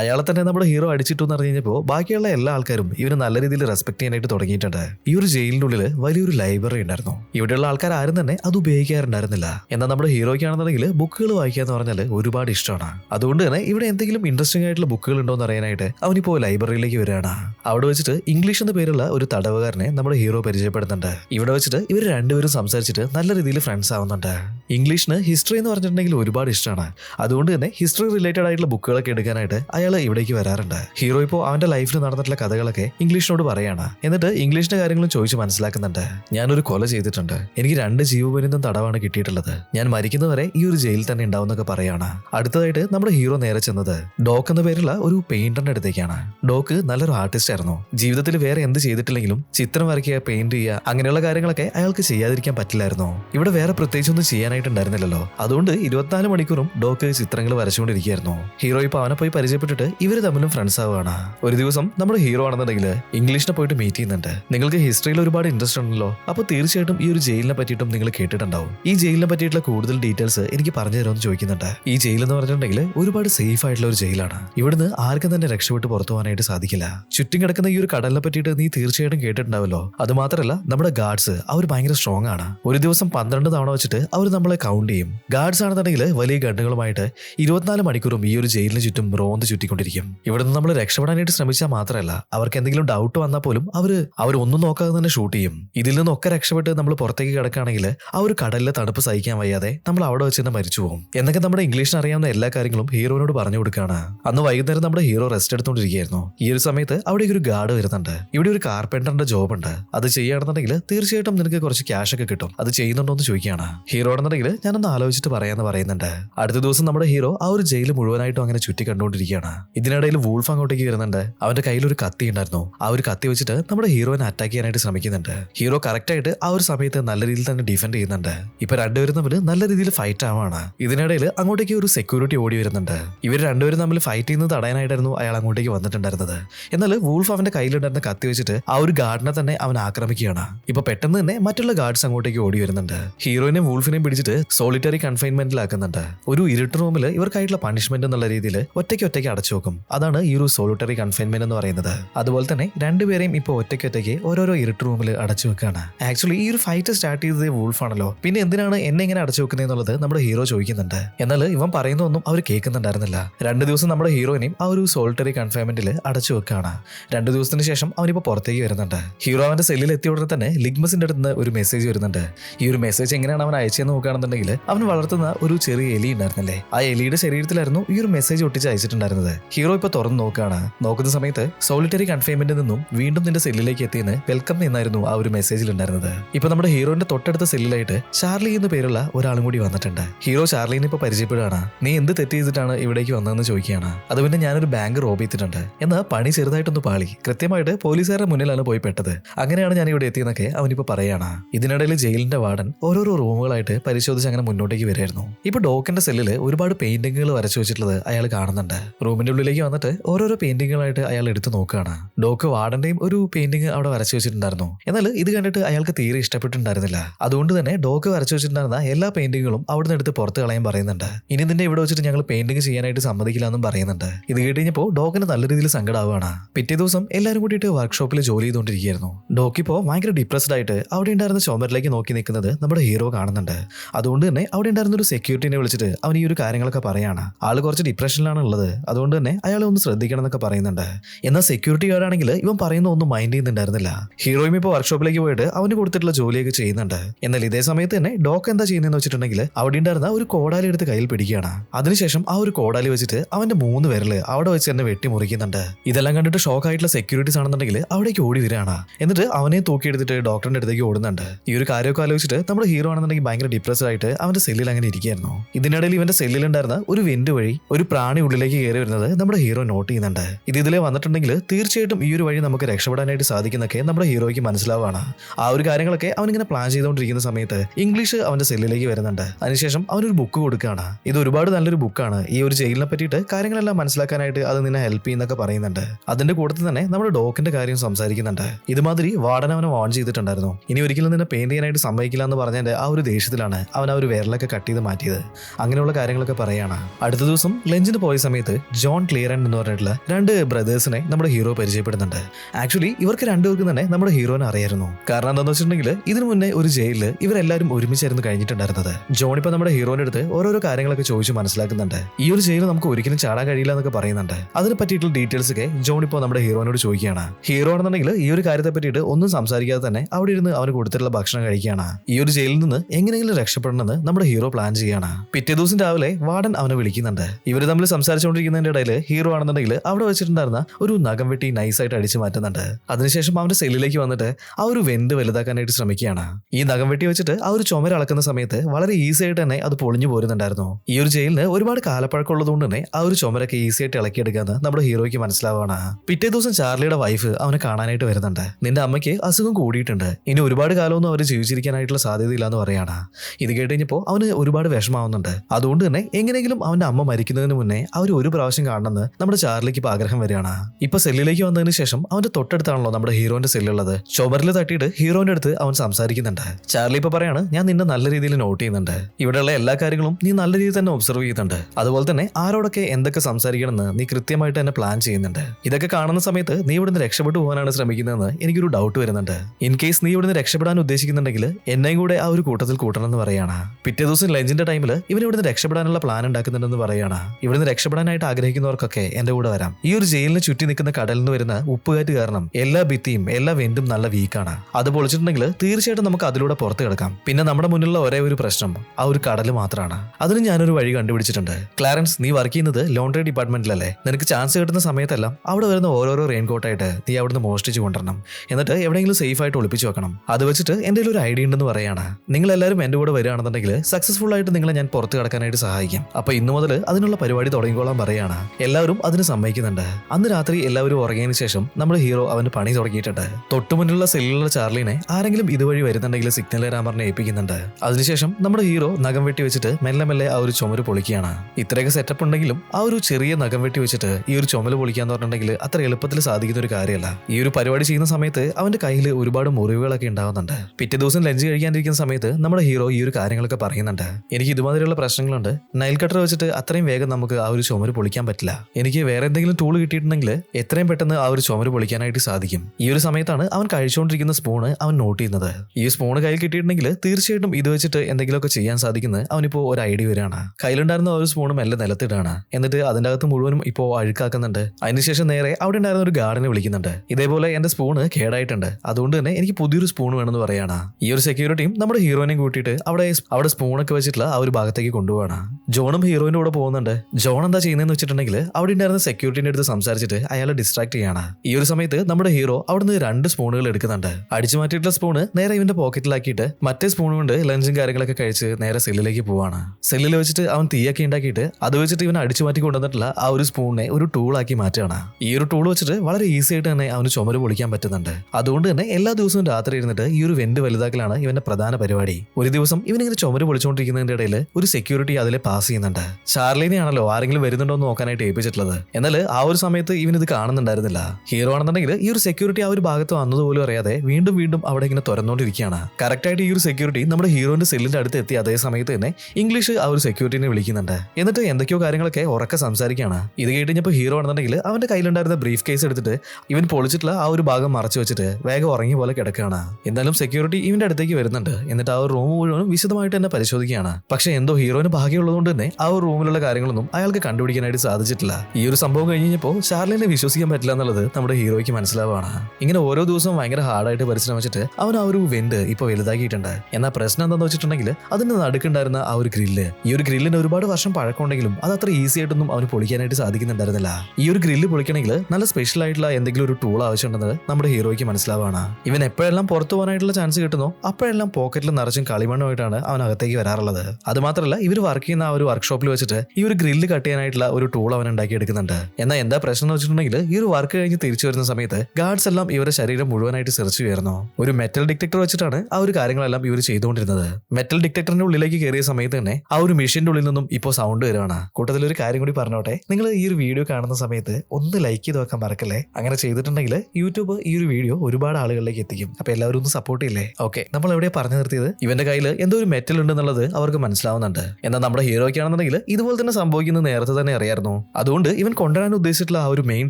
അയാളെ തന്നെ നമ്മുടെ ഹീറോ അടിച്ചിട്ടു എന്ന് പറഞ്ഞു കഴിഞ്ഞപ്പോൾ ബാക്കിയുള്ള എല്ലാ ആൾക്കാരും ഇവന് നല്ല രീതിയിൽ റെസ്പെക്ട് ചെയ്യാനായിട്ട് തുടങ്ങിയിട്ടുണ്ട് ഈ ഒരു ജയിലിന്റെ ഉള്ളിൽ വലിയൊരു ലൈബ്രറി ഉണ്ടായിരുന്നു. ഇവിടെയുള്ള ആൾക്കാർ ആരും തന്നെ അത് ഉപയോഗിക്കാറുണ്ടായിരുന്നില്ല. എന്നാൽ നമ്മുടെ ഹീറോയ്ക്ക് ഹീറോയ്ക്കാണെന്നുണ്ടെങ്കിൽ ബുക്കുകൾ വായിക്കുക എന്ന് പറഞ്ഞാൽ ഒരുപാട് ഇഷ്ടമാണ്. അതുകൊണ്ട് തന്നെ ഇവിടെ എന്തെങ്കിലും ഇൻട്രസ്റ്റിംഗ് ആയിട്ടുള്ള ബുക്കുകൾ ഉണ്ടോ എന്ന് അറിയാനായിട്ട് അവനിപ്പോ ലൈബ്രറിയിലേക്ക് വരികയാണ്. അവിടെ വെച്ചിട്ട് ഇംഗ്ലീഷ് എന്ന പേരുള്ള ഒരു തടവുകാരനെ നമ്മുടെ ഹീറോ പരിചയപ്പെടുന്നുണ്ട്. ഇവിടെ വെച്ചിട്ട് ഇവർ രണ്ടുപേരും സംസാരിച്ചിട്ട് നല്ല രീതിയിൽ ഫ്രണ്ട്സ് ആവുന്നുണ്ട്. ഇംഗ്ലീഷിന് ഹിസ്റ്ററി എന്ന് പറഞ്ഞിട്ടുണ്ടെങ്കിൽ ഒരുപാട് ഇഷ്ടമാണ്. അതുകൊണ്ട് തന്നെ ഹിസ്റ്ററി റിലേറ്റഡ് ആയിട്ടുള്ള ബുക്കുകളൊക്കെ എടുക്കാനായിട്ട് അയാൾ ഇവിടേക്ക് വരാറുണ്ട്. ഹീറോ ഇപ്പോൾ അവന്റെ ലൈഫിൽ നടന്നിട്ടുള്ള കഥകളൊക്കെ ഇംഗ്ലീഷിനോട് പറയാണ്. എന്നിട്ട് ഇംഗ്ലീഷിന്റെ കാര്യങ്ങളും ചോദിച്ച് മനസ്സിലാക്കുന്നുണ്ട്. ഞാനൊരു കൊല ചെയ്തിട്ടുണ്ട്. എനിക്ക് രണ്ട് ജീവപര്യന്തം തടവാണ് കിട്ടിയിട്ടുള്ളത്. ഞാൻ മരിക്കുന്നവരെ ഈ ഒരു ജയിലിൽ തന്നെ ഉണ്ടാവുന്നൊക്കെ പറയാണ്. അടുത്തതായിട്ട് നമ്മുടെ ഹീറോ നേരെ ചെന്നത് ഡോക്ക് എന്ന പേരുള്ള ഒരു പെയിന്ററിന്റെ അടുത്തേക്കാണ്. ഡോക്ക് നല്ലൊരു ആർട്ടിസ്റ്റ് ആയിരുന്നു. ജീവിതത്തിൽ വേറെ എന്ത് ചെയ്തിട്ടില്ലെങ്കിലും ചിത്രം വരയ്ക്കുക പെയിന്റ് ചെയ്യുക അങ്ങനെയുള്ള കാര്യങ്ങളൊക്കെ അയാൾക്ക് ചെയ്യാതിരിക്കാൻ പറ്റില്ലായിരുന്നു. ഇവിടെ വേറെ പ്രത്യേകിച്ചൊന്നും ചെയ്യാനായിട്ടുണ്ടായിരുന്നില്ലല്ലോ. അതുകൊണ്ട് ഇരുപത്തിനാല് മണിക്കൂറും ഡോക്ക് ചിത്രങ്ങൾ വരച്ചുകൊണ്ടിരിക്കുകയായിരുന്നു. ഹീറോ ഇപ്പൊ അവനെ പോയി പരിചയപ്പെട്ടിട്ട് ഇവർ തമ്മിലും ഫ്രണ്ട്സ് ആവുകയാണ്. ഒരു ദിവസം നമ്മുടെ ഹീറോ ആണെന്നുണ്ടെങ്കിൽ ഇംഗ്ലീഷിനെ പോയിട്ട് മീറ്റ് ചെയ്യുന്നുണ്ട്. നിങ്ങൾക്ക് ഹിസ്റ്ററിയിൽ ഒരുപാട് ഇൻട്രസ്റ്റ് ഉണ്ടല്ലോ. അപ്പോൾ തീർച്ചയായിട്ടും ഈ ഒരു ജയിലിനെ പറ്റിയിട്ടും നിങ്ങൾ കേട്ടിട്ടുണ്ടാവും. ഈ ജയിലിനെ പറ്റിയിട്ടുള്ള കൂടുതൽ ഡീറ്റെയിൽസ് എനിക്ക് പറഞ്ഞു തരുമെന്ന് ചോദിക്കുന്നുണ്ട്. ഈ ജയിൽ എന്ന് പറഞ്ഞിട്ടുണ്ടെങ്കിൽ ഒരുപാട് സേഫ് ആയിട്ടുള്ള ഒരു ജയിലാണ് ഇവിടുന്ന് ആർക്കും തന്നെ രക്ഷപ്പെട്ട് പുറത്തു പോകാനായിട്ട് സാധിക്കില്ല. ചുറ്റും കിടക്കുന്ന ഈ ഒരു കടലിനെ പറ്റിയിട്ട് നീ തീർച്ചയായിട്ടും കേട്ടിട്ടുണ്ടാവല്ലോ. അത് മാത്രമല്ല നമ്മുടെ ഗാർഡ്സ് അവർ ഭയങ്കര സ്ട്രോങ് ആണ്. ഒരു ദിവസം പന്ത്രണ്ട് തവണ വെച്ചിട്ട് അവർ നമ്മളെ കൗണ്ട് ചെയ്യും. ഗാർഡ്സ് ആണെന്നുണ്ടെങ്കിൽ വലിയ ഗണ്ണുകളുമായിട്ട് ഇരുപത്തിനാല് മണിക്കൂറും ഈ ഒരു ജയിലിന് ചുറ്റും റോന്ത് ചുറ്റിക്കൊണ്ടിരിക്കും. ഇവിടുന്ന് നമ്മൾ രക്ഷപ്പെടാനായിട്ട് ശ്രമിച്ചാൽ മാത്രമല്ല അവർക്ക് എന്തെങ്കിലും ഡൗട്ട് വന്നാൽ പോലും അവർ അവർ ഒന്നും നോക്കാതെ തന്നെ ഷൂട്ട് ചെയ്യും. ഇതിൽ നിന്നൊക്കെ രക്ഷപ്പെട്ട് നമ്മൾ പുറത്തേക്ക് കിടക്കുകയാണെങ്കിൽ ആ ഒരു കടലിലെ തണുപ്പ് സഹിക്കാൻ വയ്യാതെ നമ്മൾ അവിടെ വെച്ച് തന്നെ മരിച്ചു പോകും. എന്നൊക്കെ നമ്മുടെ ഇംഗ്ലീഷിന് അറിയാവുന്ന എല്ലാ കാര്യങ്ങളും ഹീറോനോട് പറഞ്ഞു കൊടുക്കുകയാണ്. അന്ന് വൈകുന്നേരം നമ്മുടെ ഹീറോ റെസ്റ്റ് എടുത്തുകൊണ്ടിരിക്കുകയായിരുന്നു. ഈ ഒരു സമയത്ത് അവിടെ ഒരു ഗാർഡ് വരുന്നുണ്ട്. ഇവിടെ ഒരു കാർപ്പന്ററിന്റെ ജോബ് ഉണ്ട്. അത് ചെയ്യുകയാണെന്നുണ്ടെങ്കിൽ തീർച്ചയായിട്ടും നിനക്ക് കുറച്ച് ക്യാഷ് ഒക്കെ കിട്ടും. അത് ചെയ്യുന്നുണ്ടോ എന്ന് ചോദിക്കുകയാണ്. ഹീറോ ആണെന്നുണ്ടെങ്കിൽ ഞാനൊന്ന് ആലോചിച്ചിട്ട് പറയാന്ന് പറയുന്നുണ്ട്. അടുത്ത ദിവസം നമ്മുടെ ഹീറോ ആ ഒരു ജയിൽ മുഴുവനായിട്ടും അങ്ങനെ ചുറ്റി കണ്ടുകൊണ്ടിരിക്കുകയാണ്. ഇതിനിടയിൽ വൂൾഫ് അങ്ങോട്ടേക്ക് വരുന്നുണ്ട്. അവന്റെ കയ്യിൽ ഒരു കത്തി ഉണ്ടായിരുന്നു. ആ ഒരു കത്തി വെച്ചിട്ട് നമ്മുടെ ഹീറോനെ അറ്റാക്ക് ചെയ്യാനായിട്ട് ശ്രമിക്കുന്നുണ്ട്. ഹീറോ കറക്റ്റ് ആയിട്ട് ആ ഒരു സമയത്ത് നല്ല രീതിയിൽ തന്നെ ഡിഫെൻഡ് ചെയ്യുന്നുണ്ട്. ഇപ്പൊ രണ്ടുപേരും തമ്മിൽ നല്ല രീതിയിൽ ഫൈറ്റ് ആവാണ്. ഇതിനിടയിൽ അങ്ങോട്ടേക്ക് ഒരു സെക്യൂരിറ്റി ഓടി വരുന്നുണ്ട്. ഇവർ രണ്ടുപേരും തമ്മിൽ ഫൈറ്റ് ചെയ്യുന്നത് തടയാനായിട്ടായിരുന്നു അയാൾ അങ്ങോട്ടേക്ക് വന്നിട്ടുണ്ടായിരുന്നത്. എന്നാൽ വൂൾഫ് അവന്റെ കയ്യിലുണ്ടായിരുന്ന കത്തി വെച്ചിട്ട് ആ ഒരു ഗാർഡിനെ തന്നെ അവൻ ആക്രമിക്കുകയാണ്. ഇപ്പൊ പെട്ടെന്ന് തന്നെ മറ്റുള്ള ഗാർഡ്സ് അങ്ങോട്ടേക്ക് ഓടി വരുന്നുണ്ട്. ഹീറോയിനെയും വൂൾഫിനെയും പിടിച്ചിട്ട് സോളിറ്ററി കൺഫൈൻമെന്റിലാക്കുന്നുണ്ട് ഒരു ഇരുട്ട് റൂമിൽ ഇവർക്കായിട്ടുള്ള പണിഷ്മെന്റ് എന്നുള്ള രീതിയിൽ ഒറ്റയ്ക്ക് ഒറ്റയ്ക്ക് അടച്ചു വെക്കും. അതാണ് ഈ ഒരു സോളിറ്ററി കൺഫൈൻമെന്റ് എന്ന് പറയുന്നത്. അതുപോലെ തന്നെ രണ്ടുപേരെയും ഇപ്പൊ ഒറ്റയ്ക്ക് ഓരോരോ ഇരുട്ട് റൂമിൽ അടച്ചു വെക്കാണ്. ആക്ച്വലി ഈ ഒരു ഫൈറ്റ് സ്റ്റാർട്ട് ചെയ്തത് വൂൾഫ് ആണല്ലോ. പിന്നെ എന്തിനാണ് എന്നെ ഇങ്ങനെ അടച്ചു വെക്കുന്നത് എന്നുള്ളത് നമ്മുടെ ഹീറോ ചോദിക്കുന്നുണ്ട്. എന്നാൽ ഇവൻ പറയുന്നൊന്നും അവർ കേൾക്കുന്നുണ്ടായിരുന്നില്ല. രണ്ട് ദിവസം നമ്മുടെ ഹീറോയിനെയും ആ ഒരു സോൾട്ടറി കൺഫൈൻമെന്റിൽ അടച്ചു വെക്കാണ്. രണ്ട് ദിവസത്തിന് ശേഷം അവനിപ്പോൾ പുറത്തേക്ക് വരുന്നുണ്ട്. ഹീറോ അവന്റെ സെല്ലിൽ എത്തിയ ഉടനെ തന്നെ ലിഗ്മസിന്റെ അടുത്ത് നിന്ന് ഒരു മെസ്സേജ് വരുന്നുണ്ട്. ഈ ഒരു മെസ്സേജ് എങ്ങനെയാണ് അവൻ അയച്ചതെന്ന് നോക്കുകയാണെന്നുണ്ടെങ്കിൽ അവൻ വളർത്തുന്ന ഒരു ചെറിയ എലി ഉണ്ടായിരുന്നില്ലേ? ആ എലിയുടെ ശരീരത്തിലായിരുന്നു ഈ ഒരു മെസ്സേജ് ഒട്ടിച്ച് അയച്ചിട്ടുണ്ടായിരുന്നത്. ഹീറോ ഇപ്പോൾ തുറന്നു നോക്കുകയാണ്. നോക്കുന്ന സമയത്ത് സോളിറ്ററി കൺഫൈൻമെന്റിൽ നിന്നും വീണ്ടും നിന്റെ സെല്ലിലേക്ക് എത്തിയെന്ന് വെൽക്കം എന്നായിരുന്നു ആ ഒരു മെസ്സേജിൽ ഉണ്ടായിരുന്നത്. ഇപ്പൊ നമ്മുടെ ഹീറോന്റെ തൊട്ടടുത്ത സെല്ലിലായിട്ട് ചാർലി എന്ന് പേരുള്ള ഒരാളും കൂടി വന്നിട്ടുണ്ട്. ഹീറോ ചാർലിനെ ഇപ്പൊ പരിചയപ്പെടുകയാണ്. നീ എന്ത് തെറ്റ് ചെയ്തിട്ടാണ് ഇവിടേക്ക് വന്നതെന്ന് ചോദിക്കുകയാണ്. അത് പിന്നെ ഞാനൊരു ബാങ്ക് റോബ് ചെയ്തിട്ടുണ്ട്. എന്നാൽ പണി ചെറുതായിട്ടൊന്ന് പാളി. കൃത്യമായിട്ട് പോലീസുകാരുടെ മുന്നിലാണ് പോയി പെട്ടത്. അങ്ങനെയാണ് ഞാൻ ഇവിടെ എത്തിയെന്നൊക്കെ അവനിപ്പോ പറയാണ്. ഇതിനിടയിൽ ജയിലിന്റെ വാർഡൻ ഓരോരോ റൂമുകളായിട്ട് പരിശോധിച്ച് അങ്ങനെ മുന്നോട്ടേക്ക് വരായിരുന്നു ഇപ്പൊ ഡോക്കിന്റെ സെല്ലിൽ ഒരുപാട് പെയിന്റിങ്ങുകൾ വരച്ചു വെച്ചിട്ടുള്ളത് അയാൾ കാണുന്നുണ്ട്. റൂമിന്റെ ഉള്ളിലേക്ക് വന്നിട്ട് ഓരോരോ പെയിന്റിങ്ങുകളായിട്ട് അയാൾ എടുത്തു നോക്കുകയാണ്. ഡോക്ക് വാർഡന്റെയും ഒരു പെയിന്റിങ് അവിടെ വരച്ചു വെച്ചിട്ടുണ്ടായിരുന്നു. എന്നാൽ ഇത് കണ്ടിട്ട് അയാൾക്ക് തീരെ ഇഷ്ടപ്പെട്ടിട്ടുണ്ടായിരുന്നില്ല. അതുകൊണ്ട് തന്നെ ഡോക്ക് വരച്ചു വെച്ചിട്ടുണ്ടായിരുന്ന എല്ലാ പെയിന്റിങ്ങുകളും അവിടെ നിന്ന് എടുത്ത് പുറത്ത് കളയാൻ പറയുന്നുണ്ട്. ഇനി നിന്നെ ഇവിടെ വെച്ചിട്ട് ഞങ്ങൾ പെയിന്റിങ് ചെയ്യാനായിട്ട് സമ്മതിക്കില്ല എന്നും പറയുന്നുണ്ട്. ഇത് കഴിഞ്ഞപ്പോൾ ഡോക്കിന് നല്ല രീതിയിൽ സങ്കടമാവുകയാണ് പിറ്റേ ദിവസം എല്ലാവരും കൂടിയിട്ട് വർക്ക്ഷോപ്പിൽ ജോലി ചെയ്തുകൊണ്ടിരിക്കുകയായിരുന്നു. ഡോക്ക് ഇപ്പോൾ ഭയങ്കര ഡിപ്രസ്ഡ് ആയിട്ട് അവിടെ ഉണ്ടായിരുന്ന ചുമരിലേക്ക് നോക്കി നിൽക്കുന്നത് നമ്മുടെ ഹീറോ കാണുന്നുണ്ട്. അതുകൊണ്ട് തന്നെ അവിടെ ഉണ്ടായിരുന്ന ഒരു സെക്യൂരിറ്റിനെ വിളിച്ചിട്ട് അവൻ ഈ ഒരു കാര്യങ്ങളൊക്കെ പറയാണ്. ആൾ കുറച്ച് ഡിപ്രഷനിലാണ് ഉള്ളത് അതുകൊണ്ട് തന്നെ അയാളെ ഒന്ന് ശ്രദ്ധിക്കണം എന്നൊക്കെ പറയുന്നുണ്ട്. എന്നാൽ സെക്യൂരിറ്റി ഗാർഡ് ഇവൻ പറയുന്ന ഒന്നും മൈൻഡ് ചെയ്യുന്നുണ്ടായിരുന്നില്ല ഹീറോയും ഇപ്പോൾ വർക്ക്ഷോപ്പിലേക്ക് പോയിട്ട് അവന് കൊടുത്തിട്ടുള്ള ജോലിയൊക്കെ ചെയ്യുന്നുണ്ട്. എന്നാൽ ഇതേ സമയത്ത് തന്നെ ഡോക്ക് എന്താ ചെയ്യുന്നതെന്ന് വെച്ചിട്ടുണ്ടെങ്കിൽ അവിടെ ഉണ്ടായിരുന്ന ഒരു കോടാലി എടുത്ത് കയ്യിൽ പിടിക്കുകയാണ്. അതിനുശേഷം ആ ഒരു കോടാലി വെച്ചിട്ട് അവന്റെ മൂന്ന് വിരൽ അവിടെ വെച്ച് തന്നെ വെട്ടിമുറിക്കുന്നുണ്ട്. ഇതെല്ലാം കണ്ടിട്ട് ഷോക്ക് ആയിട്ടുള്ള സെക്യൂരിറ്റീസ് ആണെന്നുണ്ടെങ്കിൽ അവിടേക്ക് ഓടി വരികയാണ്. എന്നിട്ട് അവനെ തൂക്കിയെടുത്തിട്ട് ഡോക്ടറിന്റെ അടുത്തേക്ക് ഓടുന്നുണ്ട്. ഈ ഒരു കാര്യമൊക്കെ ആലോചിച്ചിട്ട് നമ്മുടെ ഹീറോ ആണെന്നുണ്ടെങ്കിൽ ഭയങ്കര ഡിപ്രസ്ഡ് ആയിട്ട് അവന്റെ സെല്ലിൽ അങ്ങനെ ഇരിക്കുകയായിരുന്നു. ഇതിനിടയിൽ ഇവന്റെ സെല്ലിൽ ഉണ്ടായിരുന്ന ഒരു വെന്റ് വഴി ഒരു പ്രാണി ഉള്ളിലേക്ക് കയറി വരുന്നത് നമ്മുടെ ഹീറോ നോട്ട് ചെയ്യുന്നുണ്ട്. ഇത് ഇതിലെ വന്നിട്ടുണ്ടെങ്കിൽ തീർച്ചയായിട്ടും ഈ ഒരു വഴി നമുക്ക് രക്ഷപ്പെടാനായിട്ട് സാധിക്കുന്നൊക്കെ നമ്മുടെ ഹീറോയ്ക്ക് മനസ്സിലാവാണ്. ആ ഒരു കാര്യങ്ങളൊക്കെ അവനിങ്ങനെ പ്ലാൻ ചെയ്തുകൊണ്ടിരിക്കുന്ന സമയത്ത് ഇംഗ്ലീഷ് അവന്റെ സെല്ലിലേക്ക് വരുന്നുണ്ട്. അതിനുശേഷം അവനൊരു ബുക്ക് കൊടുക്കുകയാണ്. ഇത് ഒരുപാട് നല്ലൊരു ബുക്കാണ് ഈ ഒരു ജയിലിനെ പറ്റിയിട്ട് കാര്യങ്ങളെല്ലാം മനസ്സിലാക്കാനായിട്ട് അത് നിന്നെ ഹെൽപ്പ് ചെയ്യുന്നൊക്കെ പറയുന്നുണ്ട്. അതിന്റെ കൂട്ടത്തിൽ തന്നെ നമ്മുടെ ഡോക്കിന്റെ കാര്യം സംസാരിക്കുന്നുണ്ട്. ഇതുമാതിരി വാർഡൻ അവനെ വാൺ ചെയ്തിട്ടുണ്ടായിരുന്നു. ഇനി ഒരിക്കലും നിന്നെ പെയിന്റ് ചെയ്യാനായിട്ട് സമ്മതിക്കില്ല എന്ന് പറഞ്ഞതിന്റെ ആ ഒരു ദേഷ്യത്തിലാണ് അവൻ ആ ഒരു വിരലൊക്കെ കട്ട് ചെയ്ത് മാറ്റിയത്. അങ്ങനെയുള്ള കാര്യങ്ങളൊക്കെ പറയാണ്. അടുത്ത ദിവസം ലഞ്ചിന് പോയ സമയത്ത് ജോൺ ക്ലിയറൻ എന്ന് പറഞ്ഞിട്ടുള്ള രണ്ട് ബ്രദേഴ്സിനെ നമ്മുടെ ഹീറോ പരിചയപ്പെടുന്നുണ്ട്. ആക്ച്വലി ഇവർക്ക് രണ്ടുപേർക്കും തന്നെ നമ്മുടെ ഹീറോനെ അറിയായിരുന്നു. കാരണം എന്താണെന്ന് വെച്ചിട്ടുണ്ടെങ്കിൽ ഇതിനു മുന്നേ ഒരു ജയിലിൽ ഇവരെല്ലാവരും ഒരുമിച്ചായിരുന്നു കഴിഞ്ഞിട്ടുണ്ടായിരുന്നത്. ജോൺ ഇപ്പൊ നമ്മുടെ ഹീറോനെ അടുത്ത് ഓരോരോ കാര്യങ്ങളൊക്കെ ചോദിച്ചു മനസ്സിലാക്കുന്നുണ്ട്. ഈ ഒരു ജയിൽ നമുക്ക് ഒരിക്കലും ചാടാൻ കഴിയില്ല എന്നൊക്കെ പറയുന്നുണ്ട്. അതിനെ പറ്റിയിട്ടുള്ള ഡീറ്റെയിൽസ് ഒക്കെ ജോൺ ഇപ്പോൾ നമ്മുടെ ഹീറോനോട് ചോദിക്കുകയാണ്. ഹീറോ ആണെന്നുണ്ടെങ്കിൽ ഈ ഒരു കാര്യത്തെ പറ്റിയിട്ട് ഒന്നും സംസാരിക്കാതെ തന്നെ അവിടെ ഇരുന്ന് അവന് കൊടുത്തിട്ടുള്ള ഭക്ഷണം കഴിക്കുകയാണ്. ഈ ഒരു ജയിലിൽ നിന്ന് എങ്ങനെയെങ്കിലും രക്ഷപ്പെടണമെന്ന് നമ്മുടെ ഹീറോ പ്ലാൻ ചെയ്യുകയാണ്. പിറ്റേ ദിവസം രാവിലെ വാർഡൻ അവനെ വിളിക്കുന്നുണ്ട്. ഇവർ തമ്മിൽ സംസാരിച്ചുകൊണ്ടിരിക്കുന്നതിന്റെ ഇടയിൽ ഹീറോ ആണെന്നുണ്ടെങ്കിൽ അവിടെ വെച്ചിട്ടുണ്ടായിരുന്ന ഒരു നഖം വെട്ടി നൈസായിട്ട് അടിച്ചു മാറ്റുന്നുണ്ട്. അതിനുശേഷം അവന്റെ സെല്ലിലേക്ക് വന്നിട്ട് ആ ഒരു വെന്റ് വലുതാക്കാനായിട്ട് ശ്രമിക്കുകയാണ്. ഈ നഖം വെട്ടി വെച്ചിട്ട് ആ ഒരു ചുമര അളക്കുന്ന സമയത്ത് വളരെ ഈസി ആയിട്ട് തന്നെ അത് പൊളിഞ്ഞു പോരുന്നുണ്ടായിരുന്നു. ഈ ഒരു ജയിലിന് ഒരുപാട് കാലപ്പഴക്കമുള്ളതുകൊണ്ട് തന്നെ ആ ഒരു ചുമരൊക്കെ ഈസി ആയിട്ട് ഇളക്കിയെടുക്കാന്ന് നമ്മുടെ ഹീറോയ്ക്ക് മനസ്സിലാവാണ് പിറ്റേ ദിവസം ചാർലിയുടെ വൈഫ് അവനെ കാണാനായിട്ട് വരുന്നുണ്ട്. നിന്റെ അമ്മയ്ക്ക് അസുഖം കൂടിയിട്ടുണ്ട്. ഇനി ഒരുപാട് കാലമൊന്നും അവർ ജീവിച്ചിരിക്കാനായിട്ടുള്ള സാധ്യതയില്ല എന്ന് പറയാണ്. ഇത് കേട്ട് കഴിഞ്ഞപ്പോൾ അവന് ഒരുപാട് വിഷമാവുന്നുണ്ട് അതുകൊണ്ട് തന്നെ എങ്ങനെയെങ്കിലും അവന്റെ അമ്മ മരിക്കുന്നതിന് മുന്നേ അവർ ഒരു പ്രാവശ്യം കാണണമെന്ന് നമ്മുടെ ചാർലിക്ക് ഇപ്പൊ ആഗ്രഹം വരികയാണ്. ഇപ്പൊ സെല്ലിലേക്ക് വന്നതിന് ശേഷം അവന്റെ തൊട്ടടുത്താണല്ലോ നമ്മുടെ ഹീറോന്റെ സെല്ലുള്ളത് ഷോബറിൽ തട്ടിയിട്ട് ഹീറോന്റെ അടുത്ത് അവൻ സംസാരിക്കുന്നുണ്ട്. ചാർലി ഇപ്പൊ പറയാണ് ഞാൻ നിന്നെ നല്ല രീതിയിൽ നോട്ട് ചെയ്യുന്നുണ്ട്. ഇവിടെയുള്ള എല്ലാ കാര്യങ്ങളും നീ നല്ല രീതിയിൽ തന്നെ ഒബ്സർവ് ചെയ്യുന്നുണ്ട്. അതുപോലെ തന്നെ ആരോടൊക്കെ എന്തൊക്കെ സംസാരിക്കണമെന്ന് നീ കൃത്യമായിട്ട് തന്നെ പ്ലാൻ ചെയ്യുന്നുണ്ട്. ഇതൊക്കെ കാണുന്ന സമയത്ത് നീ ഇവിടുന്ന് രക്ഷപ്പെട്ടു പോകാനാണ് ശ്രമിക്കുന്നതെന്ന് എനിക്കൊരു ഡൗട്ട് വരുന്നുണ്ട്. ഇൻ കേസ് നീ ഇവിടുന്ന് രക്ഷപ്പെടാൻ ഉദ്ദേശിക്കുന്നുണ്ടെങ്കിൽ എന്നെയും കൂടെ ആ ഒരു കൂട്ടത്തിൽ കൂട്ടണം എന്ന് പറയാണ്. പിറ്റേ ദിവസം ലഞ്ചിന്റെ ടൈമിൽ ഇവൻ ഇവിടുന്ന് രക്ഷപ്പെടാനുള്ള പ്ലാൻ ഉണ്ടാക്കുന്നുണ്ടെന്ന് പറയാണ്. ഇവിടുന്ന് രക്ഷപ്പെടാനായിട്ട് ആഗ്രഹിക്കുന്നവർക്കൊക്കെ എന്റെ കൂടെ വരാം. ഈ ഒരു ജയിലിന് ചുറ്റി നിൽക്കുന്ന കടലിൽ നിന്ന് വരുന്ന ഉപ്പുകാറ്റ് കാരണം എല്ലാ ഭിത്തിയും എല്ലാ വെന്റും നല്ല വീക്കാണ് അത് പൊളിച്ചിട്ടുണ്ടെങ്കിൽ തീർച്ചയായിട്ടും നമുക്ക് അതിലൂടെ പുറത്ത് കിടക്കാം. പിന്നെ നമ്മുടെ മുന്നിലുള്ള ഒരേ ഒരു പ്രശ്നം ആ ഒരു കടൽ മാത്രമാണ്. അതിന് ഞാനൊരു വഴി കണ്ടുപിടിച്ചിട്ടുണ്ട്. ക്ലാരൻസ് നീ വർക്ക് ചെയ്യുന്നത് ലോണ്ടറി ഡിപ്പാർട്ട്മെന്റിലല്ലേ നിനക്ക് ചാൻസ് കിട്ടുന്ന സമയത്തെല്ലാം അവിടെ വരുന്ന ഓരോരോ റെയിൻ കോട്ടായിട്ട് നീ അവിടുന്ന് മോഷ്ടിച്ച് കൊണ്ടുവരണം. എന്നിട്ട് എവിടെയെങ്കിലും സേഫ് ആയിട്ട് ഒളിപ്പിച്ചു വെക്കണം. അത് വെച്ചിട്ട് എന്റെ ഒരു ഐഡിയ ഉണ്ടെന്ന് പറയാണ്. നിങ്ങൾ എല്ലാവരും എന്റെ കൂടെ വരികയാണെന്നുണ്ടെങ്കിൽ സക്സസ്ഫുൾ ആയിട്ട് നിങ്ങളെ ഞാൻ പുറത്ത് കടക്കാനായിട്ട് സഹായിക്കും. അപ്പൊ ഇന്നു മുതൽ അതിനുള്ള പരിപാടി തുടങ്ങിക്കോളാൻ പറയാണ്. എല്ലാവരും അതിന് സമ്മതിക്കുന്നുണ്ട്. അന്ന് രാത്രി എല്ലാവരും ഉറങ്ങിയതിനു ശേഷം നമ്മുടെ ഹീറോ അവന്റെ പണി തുടങ്ങിയിട്ടുണ്ട് തൊട്ടുമുന്നിലുള്ള സെല്ലിലുള്ള ചാർലിനെ ആരെങ്കിലും ഇതുവഴി വരുന്നുണ്ടെങ്കിൽ സിഗ്നൽ പറഞ്ഞ് ഏൽപ്പിക്കുന്നുണ്ട്. അതിനുശേഷം നമ്മുടെ ഹീറോ നഖം വെട്ടി വെച്ചിട്ട് മെല്ലെ മെല്ലെ ആ ഒരു ചുമര് പൊളിക്കുകയാണ്. ഇത്രയൊക്കെ സെറ്റപ്പ് ഉണ്ടെങ്കിലും ആ ഒരു ചെറിയ നഖം വെട്ടി വെച്ചിട്ട് ഈ ഒരു ചുമൽ പൊളിക്കാന്ന് പറഞ്ഞിട്ടുണ്ടെങ്കിൽ അത്ര എളുപ്പത്തിൽ സാധിക്കുന്ന ഒരു കാര്യമല്ല. ഈ ഒരു പരിപാടി ചെയ്യുന്ന സമയത്ത് അവന്റെ കയ്യിൽ ഒരുപാട് മുറിവുകളൊക്കെ ഉണ്ടാവുന്നുണ്ട്. പിറ്റേ ദിവസം ലഞ്ച് കഴിക്കാണ്ടിരിക്കുന്ന സമയത്ത് നമ്മുടെ ഹീറോ ഈ ഒരു കാര്യങ്ങളൊക്കെ പറയുന്നുണ്ട്. എനിക്ക് ഇതുമാതിരിയുള്ള പ്രശ്നങ്ങളുണ്ട്. നൈൽ കട്ടർ വെച്ചിട്ട് അത്രയും വേഗം നമുക്ക് ആ ഒരു ചുമര് പൊളിക്കാൻ പറ്റില്ല. എനിക്ക് വേറെ എന്തെങ്കിലും ടൂൾ കിട്ടിയിട്ടുണ്ടെങ്കിൽ എത്രയും പെട്ടെന്ന് ആ ഒരു ചുമര് പൊളിക്കാനായിട്ട് സാധിക്കും. ഈ ഒരു സമയത്താണ് അവൻ കഴിച്ചുകൊണ്ടിരിക്കുന്ന സ്പൂണ് അവൻ നോട്ട് ചെയ്യുന്നത്. ഈ സ്പൂണ് കയ്യിൽ കിട്ടിയിട്ടുണ്ടെങ്കിൽ തീർച്ചയായിട്ടും ഇത് വെച്ചിട്ട് എന്തെങ്കിലുമൊക്കെ ചെയ്യാൻ സാധിക്കുന്നത് അവനിപ്പോ ഒരു ഐഡിയ വരികയാണ്. കയ്യിലുണ്ടായിരുന്ന ഒരു സ്പൂണ് മെല്ലെ നിലത്തിടാണ്. എന്നിട്ട് അതിന്റെ അകത്ത് മുഴുവനും ഇപ്പോ അഴുക്കാക്കുന്നുണ്ട്. അതിനുശേഷം നേരെ അവിടെ ഉണ്ടായിരുന്ന ഒരു ഗാർഡിനെ വിളിക്കുന്നുണ്ട്. ഇതേപോലെ എന്റെ സ്പൂണ് കേടായിട്ടുണ്ട്. അതുകൊണ്ട് തന്നെ എനിക്ക് പുതിയൊരു സ്പൂൺ വേണമെന്ന് പറയാണ്. ഈ ഒരു സെക്യൂരിറ്റിയും നമ്മുടെ ഹീറോയിനെയും കൂട്ടിയിട്ട് അവിടെ അവിടെ സ്പൂണൊക്കെ വെച്ചിട്ടുള്ള ആ ഒരു ഭാഗത്തേക്ക് കൊണ്ടുപോവാണ്. ജോണും ഹീറോയിന്റെ കൂടെ പോകുന്നുണ്ട്. ജോൺ എന്താ ചെയ്യുന്നതെന്ന് വെച്ചിട്ടുണ്ടെങ്കിൽ അവിടെ ഉണ്ടായിരുന്ന സെക്യൂരിറ്റിന്റെ അടുത്ത് സംസാരിച്ചിട്ട് അയാളെ ഡിസ്ട്രാക്ട് ചെയ്യാണ്. ഈ ഒരു സമയത്ത് നമ്മുടെ ഹീറോ അവിടുന്ന് രണ്ട് സ്പൂണുകൾ എടുക്കുന്നുണ്ട്. അടിച്ചു മാറ്റിയിട്ടുള്ള സ്പൂണ് നേരെ ഇവന്റെ പോക്കറ്റിലാക്കിയിട്ട് മറ്റേ സ്പൂൺ കൊണ്ട് ലഞ്ചും കാര്യങ്ങളൊക്കെ കഴിച്ച് നേരെ സെല്ലിലേക്ക് പോവാണ്. സെല്ലിൽ വെച്ചിട്ട് അവൻ തീയൊക്കെ ഉണ്ടാക്കിയിട്ട് അത് വെച്ചിട്ട് ഇവൻ അടിച്ചു മാറ്റി കൊണ്ടുവന്നിട്ടുള്ള ആ ഒരു സ്പൂണിനെ ഒരു ടൂളാക്കി മാറ്റുകയാണ്. ഈ ഒരു ടൂൾ വെച്ചിട്ട് വളരെ ഈസി ആയിട്ട് തന്നെ അവന് ചുമര് പൊളിക്കാൻ പറ്റുന്നുണ്ട്. അതുകൊണ്ട് തന്നെ എല്ലാ ദിവസവും രാത്രി ഇരുന്നിട്ട് ഈ ഒരു വെന്റ് വലുതാക്കലാണ് ഇവന്റെ പ്രധാന പരിപാടി. ഒരു ദിവസം ഇവൻ ഇങ്ങനെ ചുമര് പൊളിച്ചുകൊണ്ടിരിക്കുന്നതിന്റെ ഇടയിൽ ഒരു സെക്യൂരിറ്റി അതിലെ പാസ് ചെയ്യുന്നുണ്ട്. ഷാർലിനെയാണല്ലോ ആരെങ്കിലും വരുന്നുണ്ടോ എന്ന് നോക്കാനായിട്ട് ഏൽപ്പിച്ചിട്ടുള്ളത്. എന്നാൽ ആ ഒരു സമയത്ത് ഇവൻ ഇത് കാണുന്നുണ്ടായിരുന്നില്ല. ഹീറോ ആണെന്നുണ്ടെങ്കിൽ ഈ ഒരു സെക്യൂരിറ്റി ആ ഒരു ഭാഗത്ത് വന്നതുപോലും അറിയാതെ വീണ്ടും വീണ്ടും അവിടെ ഇങ്ങനെ തുറന്നുകൊണ്ടിരിക്കുകയാണ് കറക്റ്റ് ആയിട്ട് ഈ ഒരു സെക്യൂരിറ്റി നമ്മുടെ ഹീറോന്റെ സെല്ലിന്റെ അടുത്ത് എത്തി അതേ സമയത്ത് തന്നെ ഇംഗ്ലീഷ് ആ ഒരു സെക്യൂരിറ്റിനെ വിളിക്കുന്നുണ്ട്. എന്നിട്ട് എന്തൊക്കെയോ കാര്യങ്ങളൊക്കെ ഉറക്കെ സംസാരിക്കുകയാണ്. ഇത് കേട്ടുകഴിഞ്ഞപ്പോൾ ഹീറോ ആണെന്നുണ്ടെങ്കിൽ അവന്റെ കയ്യിലുണ്ടായിരുന്ന ബ്രീഫ് കേസ് എടുത്തിട്ട് ഇവൻ പൊളിച്ചിട്ടുള്ള ആ ഒരു ഭാഗം മറച്ചു വെച്ചിട്ട് വേഗം ഉറങ്ങി പോലെ കിടക്കുകയാണ്. എന്തായാലും സെക്യൂരിറ്റി ഇവന്റെ അടുത്തേക്ക് വരുന്നുണ്ട്. എന്നിട്ട് ആ ഒരു റൂം മുഴുവനും വിശദമായിട്ട് തന്നെ പരിശോധിക്കുകയാണ്. പക്ഷെ എന്തോ ഹീറോന് ഭാഗ്യമുള്ളതുകൊണ്ട് തന്നെ ആ ഒരു റൂമിലുള്ള കാര്യങ്ങളൊന്നും അയാൾക്ക് കണ്ടുപിടിക്കാനായിട്ട് സാധിച്ചിട്ടില്ല. ഈ ഒരു സംഭവം കഴിഞ്ഞപ്പോൾ ഷാർലിനെ വിശ്വസിക്കാൻ പറ്റില്ല എന്നുള്ളത് നമ്മുടെ ഹീറോയ്ക്ക് മനസ്സിലാവുകയാണ് ഇങ്ങനെ ഓരോ ദിവസവും ഭയങ്കര ഹാർഡായിട്ട് പരിശ്രമിച്ചിട്ട് അവൻ ആ ഒരു വെന്റ് ഇപ്പൊ വലുതാക്കിയിട്ടുണ്ട്. എന്നാൽ പ്രശ്നം എന്താണെന്ന് വെച്ചിട്ടുണ്ടെങ്കിൽ അതിന് നടുക്കുണ്ടായിരുന്ന ആ ഒരു ഗ്രില്ല്. ഈ ഒരു ഗ്രില്ലിന് ഒരുപാട് വർഷം പഴക്കമുണ്ടെങ്കിലും അത് അത്ര ഈസി ആയിട്ടൊന്നും അവന് പൊളിക്കാനായിട്ട് സാധിക്കുന്നുണ്ടായിരുന്നില്ല. ഈ ഒരു ഗ്രില്ല് പൊളിക്കണമെങ്കിൽ നല്ല സ്പെഷ്യൽ ആയിട്ടുള്ള എന്തെങ്കിലും ഒരു ടൂൾ ആവശ്യമുണ്ടെന്ന് നമ്മുടെ ഹീറോയ്ക്ക് മനസ്സിലാവാണ്. ഇവൻ എപ്പോഴെല്ലാം പുറത്തു പോകാനായിട്ടുള്ള ചാൻസ് കിട്ടുന്നു അപ്പോഴെല്ലാം പോക്കറ്റിൽ നിറച്ചും കളിമണ്ണുമായിട്ടാണ് അവൻ അകത്തേക്ക് വരാറുള്ളത്. അത് മാത്രമല്ല ഇവർ വർക്ക് ചെയ്യുന്ന ആ ഒരു വർക്ക്ഷോപ്പിൽ വെച്ചിട്ട് ഈ ഒരു ഗ്രില്ല് കട്ട് ചെയ്യാനായിട്ടുള്ള ഒരു ടൂൾ അവൻ ഉണ്ടാക്കി എടുക്കുന്നുണ്ട് എന്നാൽ എന്താ പ്രശ്നം എന്ന് വെച്ചിട്ടുണ്ടെങ്കിൽ ഈ ഒരു വർക്ക് കഴിഞ്ഞ് തിരിച്ചു വരുന്ന സമയത്ത് ഗാർഡ്സ് എല്ലാം ഇവരുടെ ശരീരം മുഴുവനായിട്ട് സെർച്ച് ചെയ്യുന്നു ഒരു മെറ്റൽ ഡിറ്റക്ടർ വെച്ചിട്ടാണ് ആ ഒരു കാര്യങ്ങളെല്ലാം ഇവർ ചെയ്തുകൊണ്ടിരുന്നത്. മെറ്റൽ ഡിറ്റക്ടറിന്റെ ഉള്ളിലേക്ക് കയറിയ സമയത്ത് തന്നെ ആ ഒരു മെഷീന്റെ ഉള്ളിൽ നിന്നും ഇപ്പോൾ സൗണ്ട് വരുവാണ്. കൂട്ടത്തിൽ ഒരു കാര്യം കൂടി പറഞ്ഞോട്ടെ. നിങ്ങൾ ഈ ഒരു വീഡിയോ കാണുന്ന സമയത്ത് ഒന്ന് ലൈക്ക് ചെയ്ത് വെക്കാൻ മറക്കല്ലേ? അങ്ങനെ ചെയ്തിട്ടുണ്ടെങ്കിൽ യൂട്യൂബ് ഈ ഒരു വീഡിയോ ഒരുപാട് ആളുകളിലേക്ക് എത്തിക്കും. അപ്പൊ എല്ലാവരും ഒന്ന് സപ്പോർട്ട് ചെയ്യില്ലേ? ഓക്കെ നമ്മൾ എവിടെ പറഞ്ഞു നിർത്തിയത്? ഇവന്റെ കയ്യിൽ എന്തോ ഒരു മെറ്റൽ ഉണ്ടെന്നുള്ളത് അവർക്ക് മനസ്സിലാവുന്നുണ്ട്. എന്നാൽ നമ്മുടെ ഹീറോയ്ക്കാണെന്നുണ്ടെങ്കിൽ ഇതുപോലെ തന്നെ സംഭവിക്കുന്നത് നേരത്തെ തന്നെ അറിയായിരുന്നു അതുകൊണ്ട് ഇവൻ കൊണ്ടുവരാൻ ഉദ്ദേശിച്ചിട്ടുള്ള ആ ഒരു മെയിൻ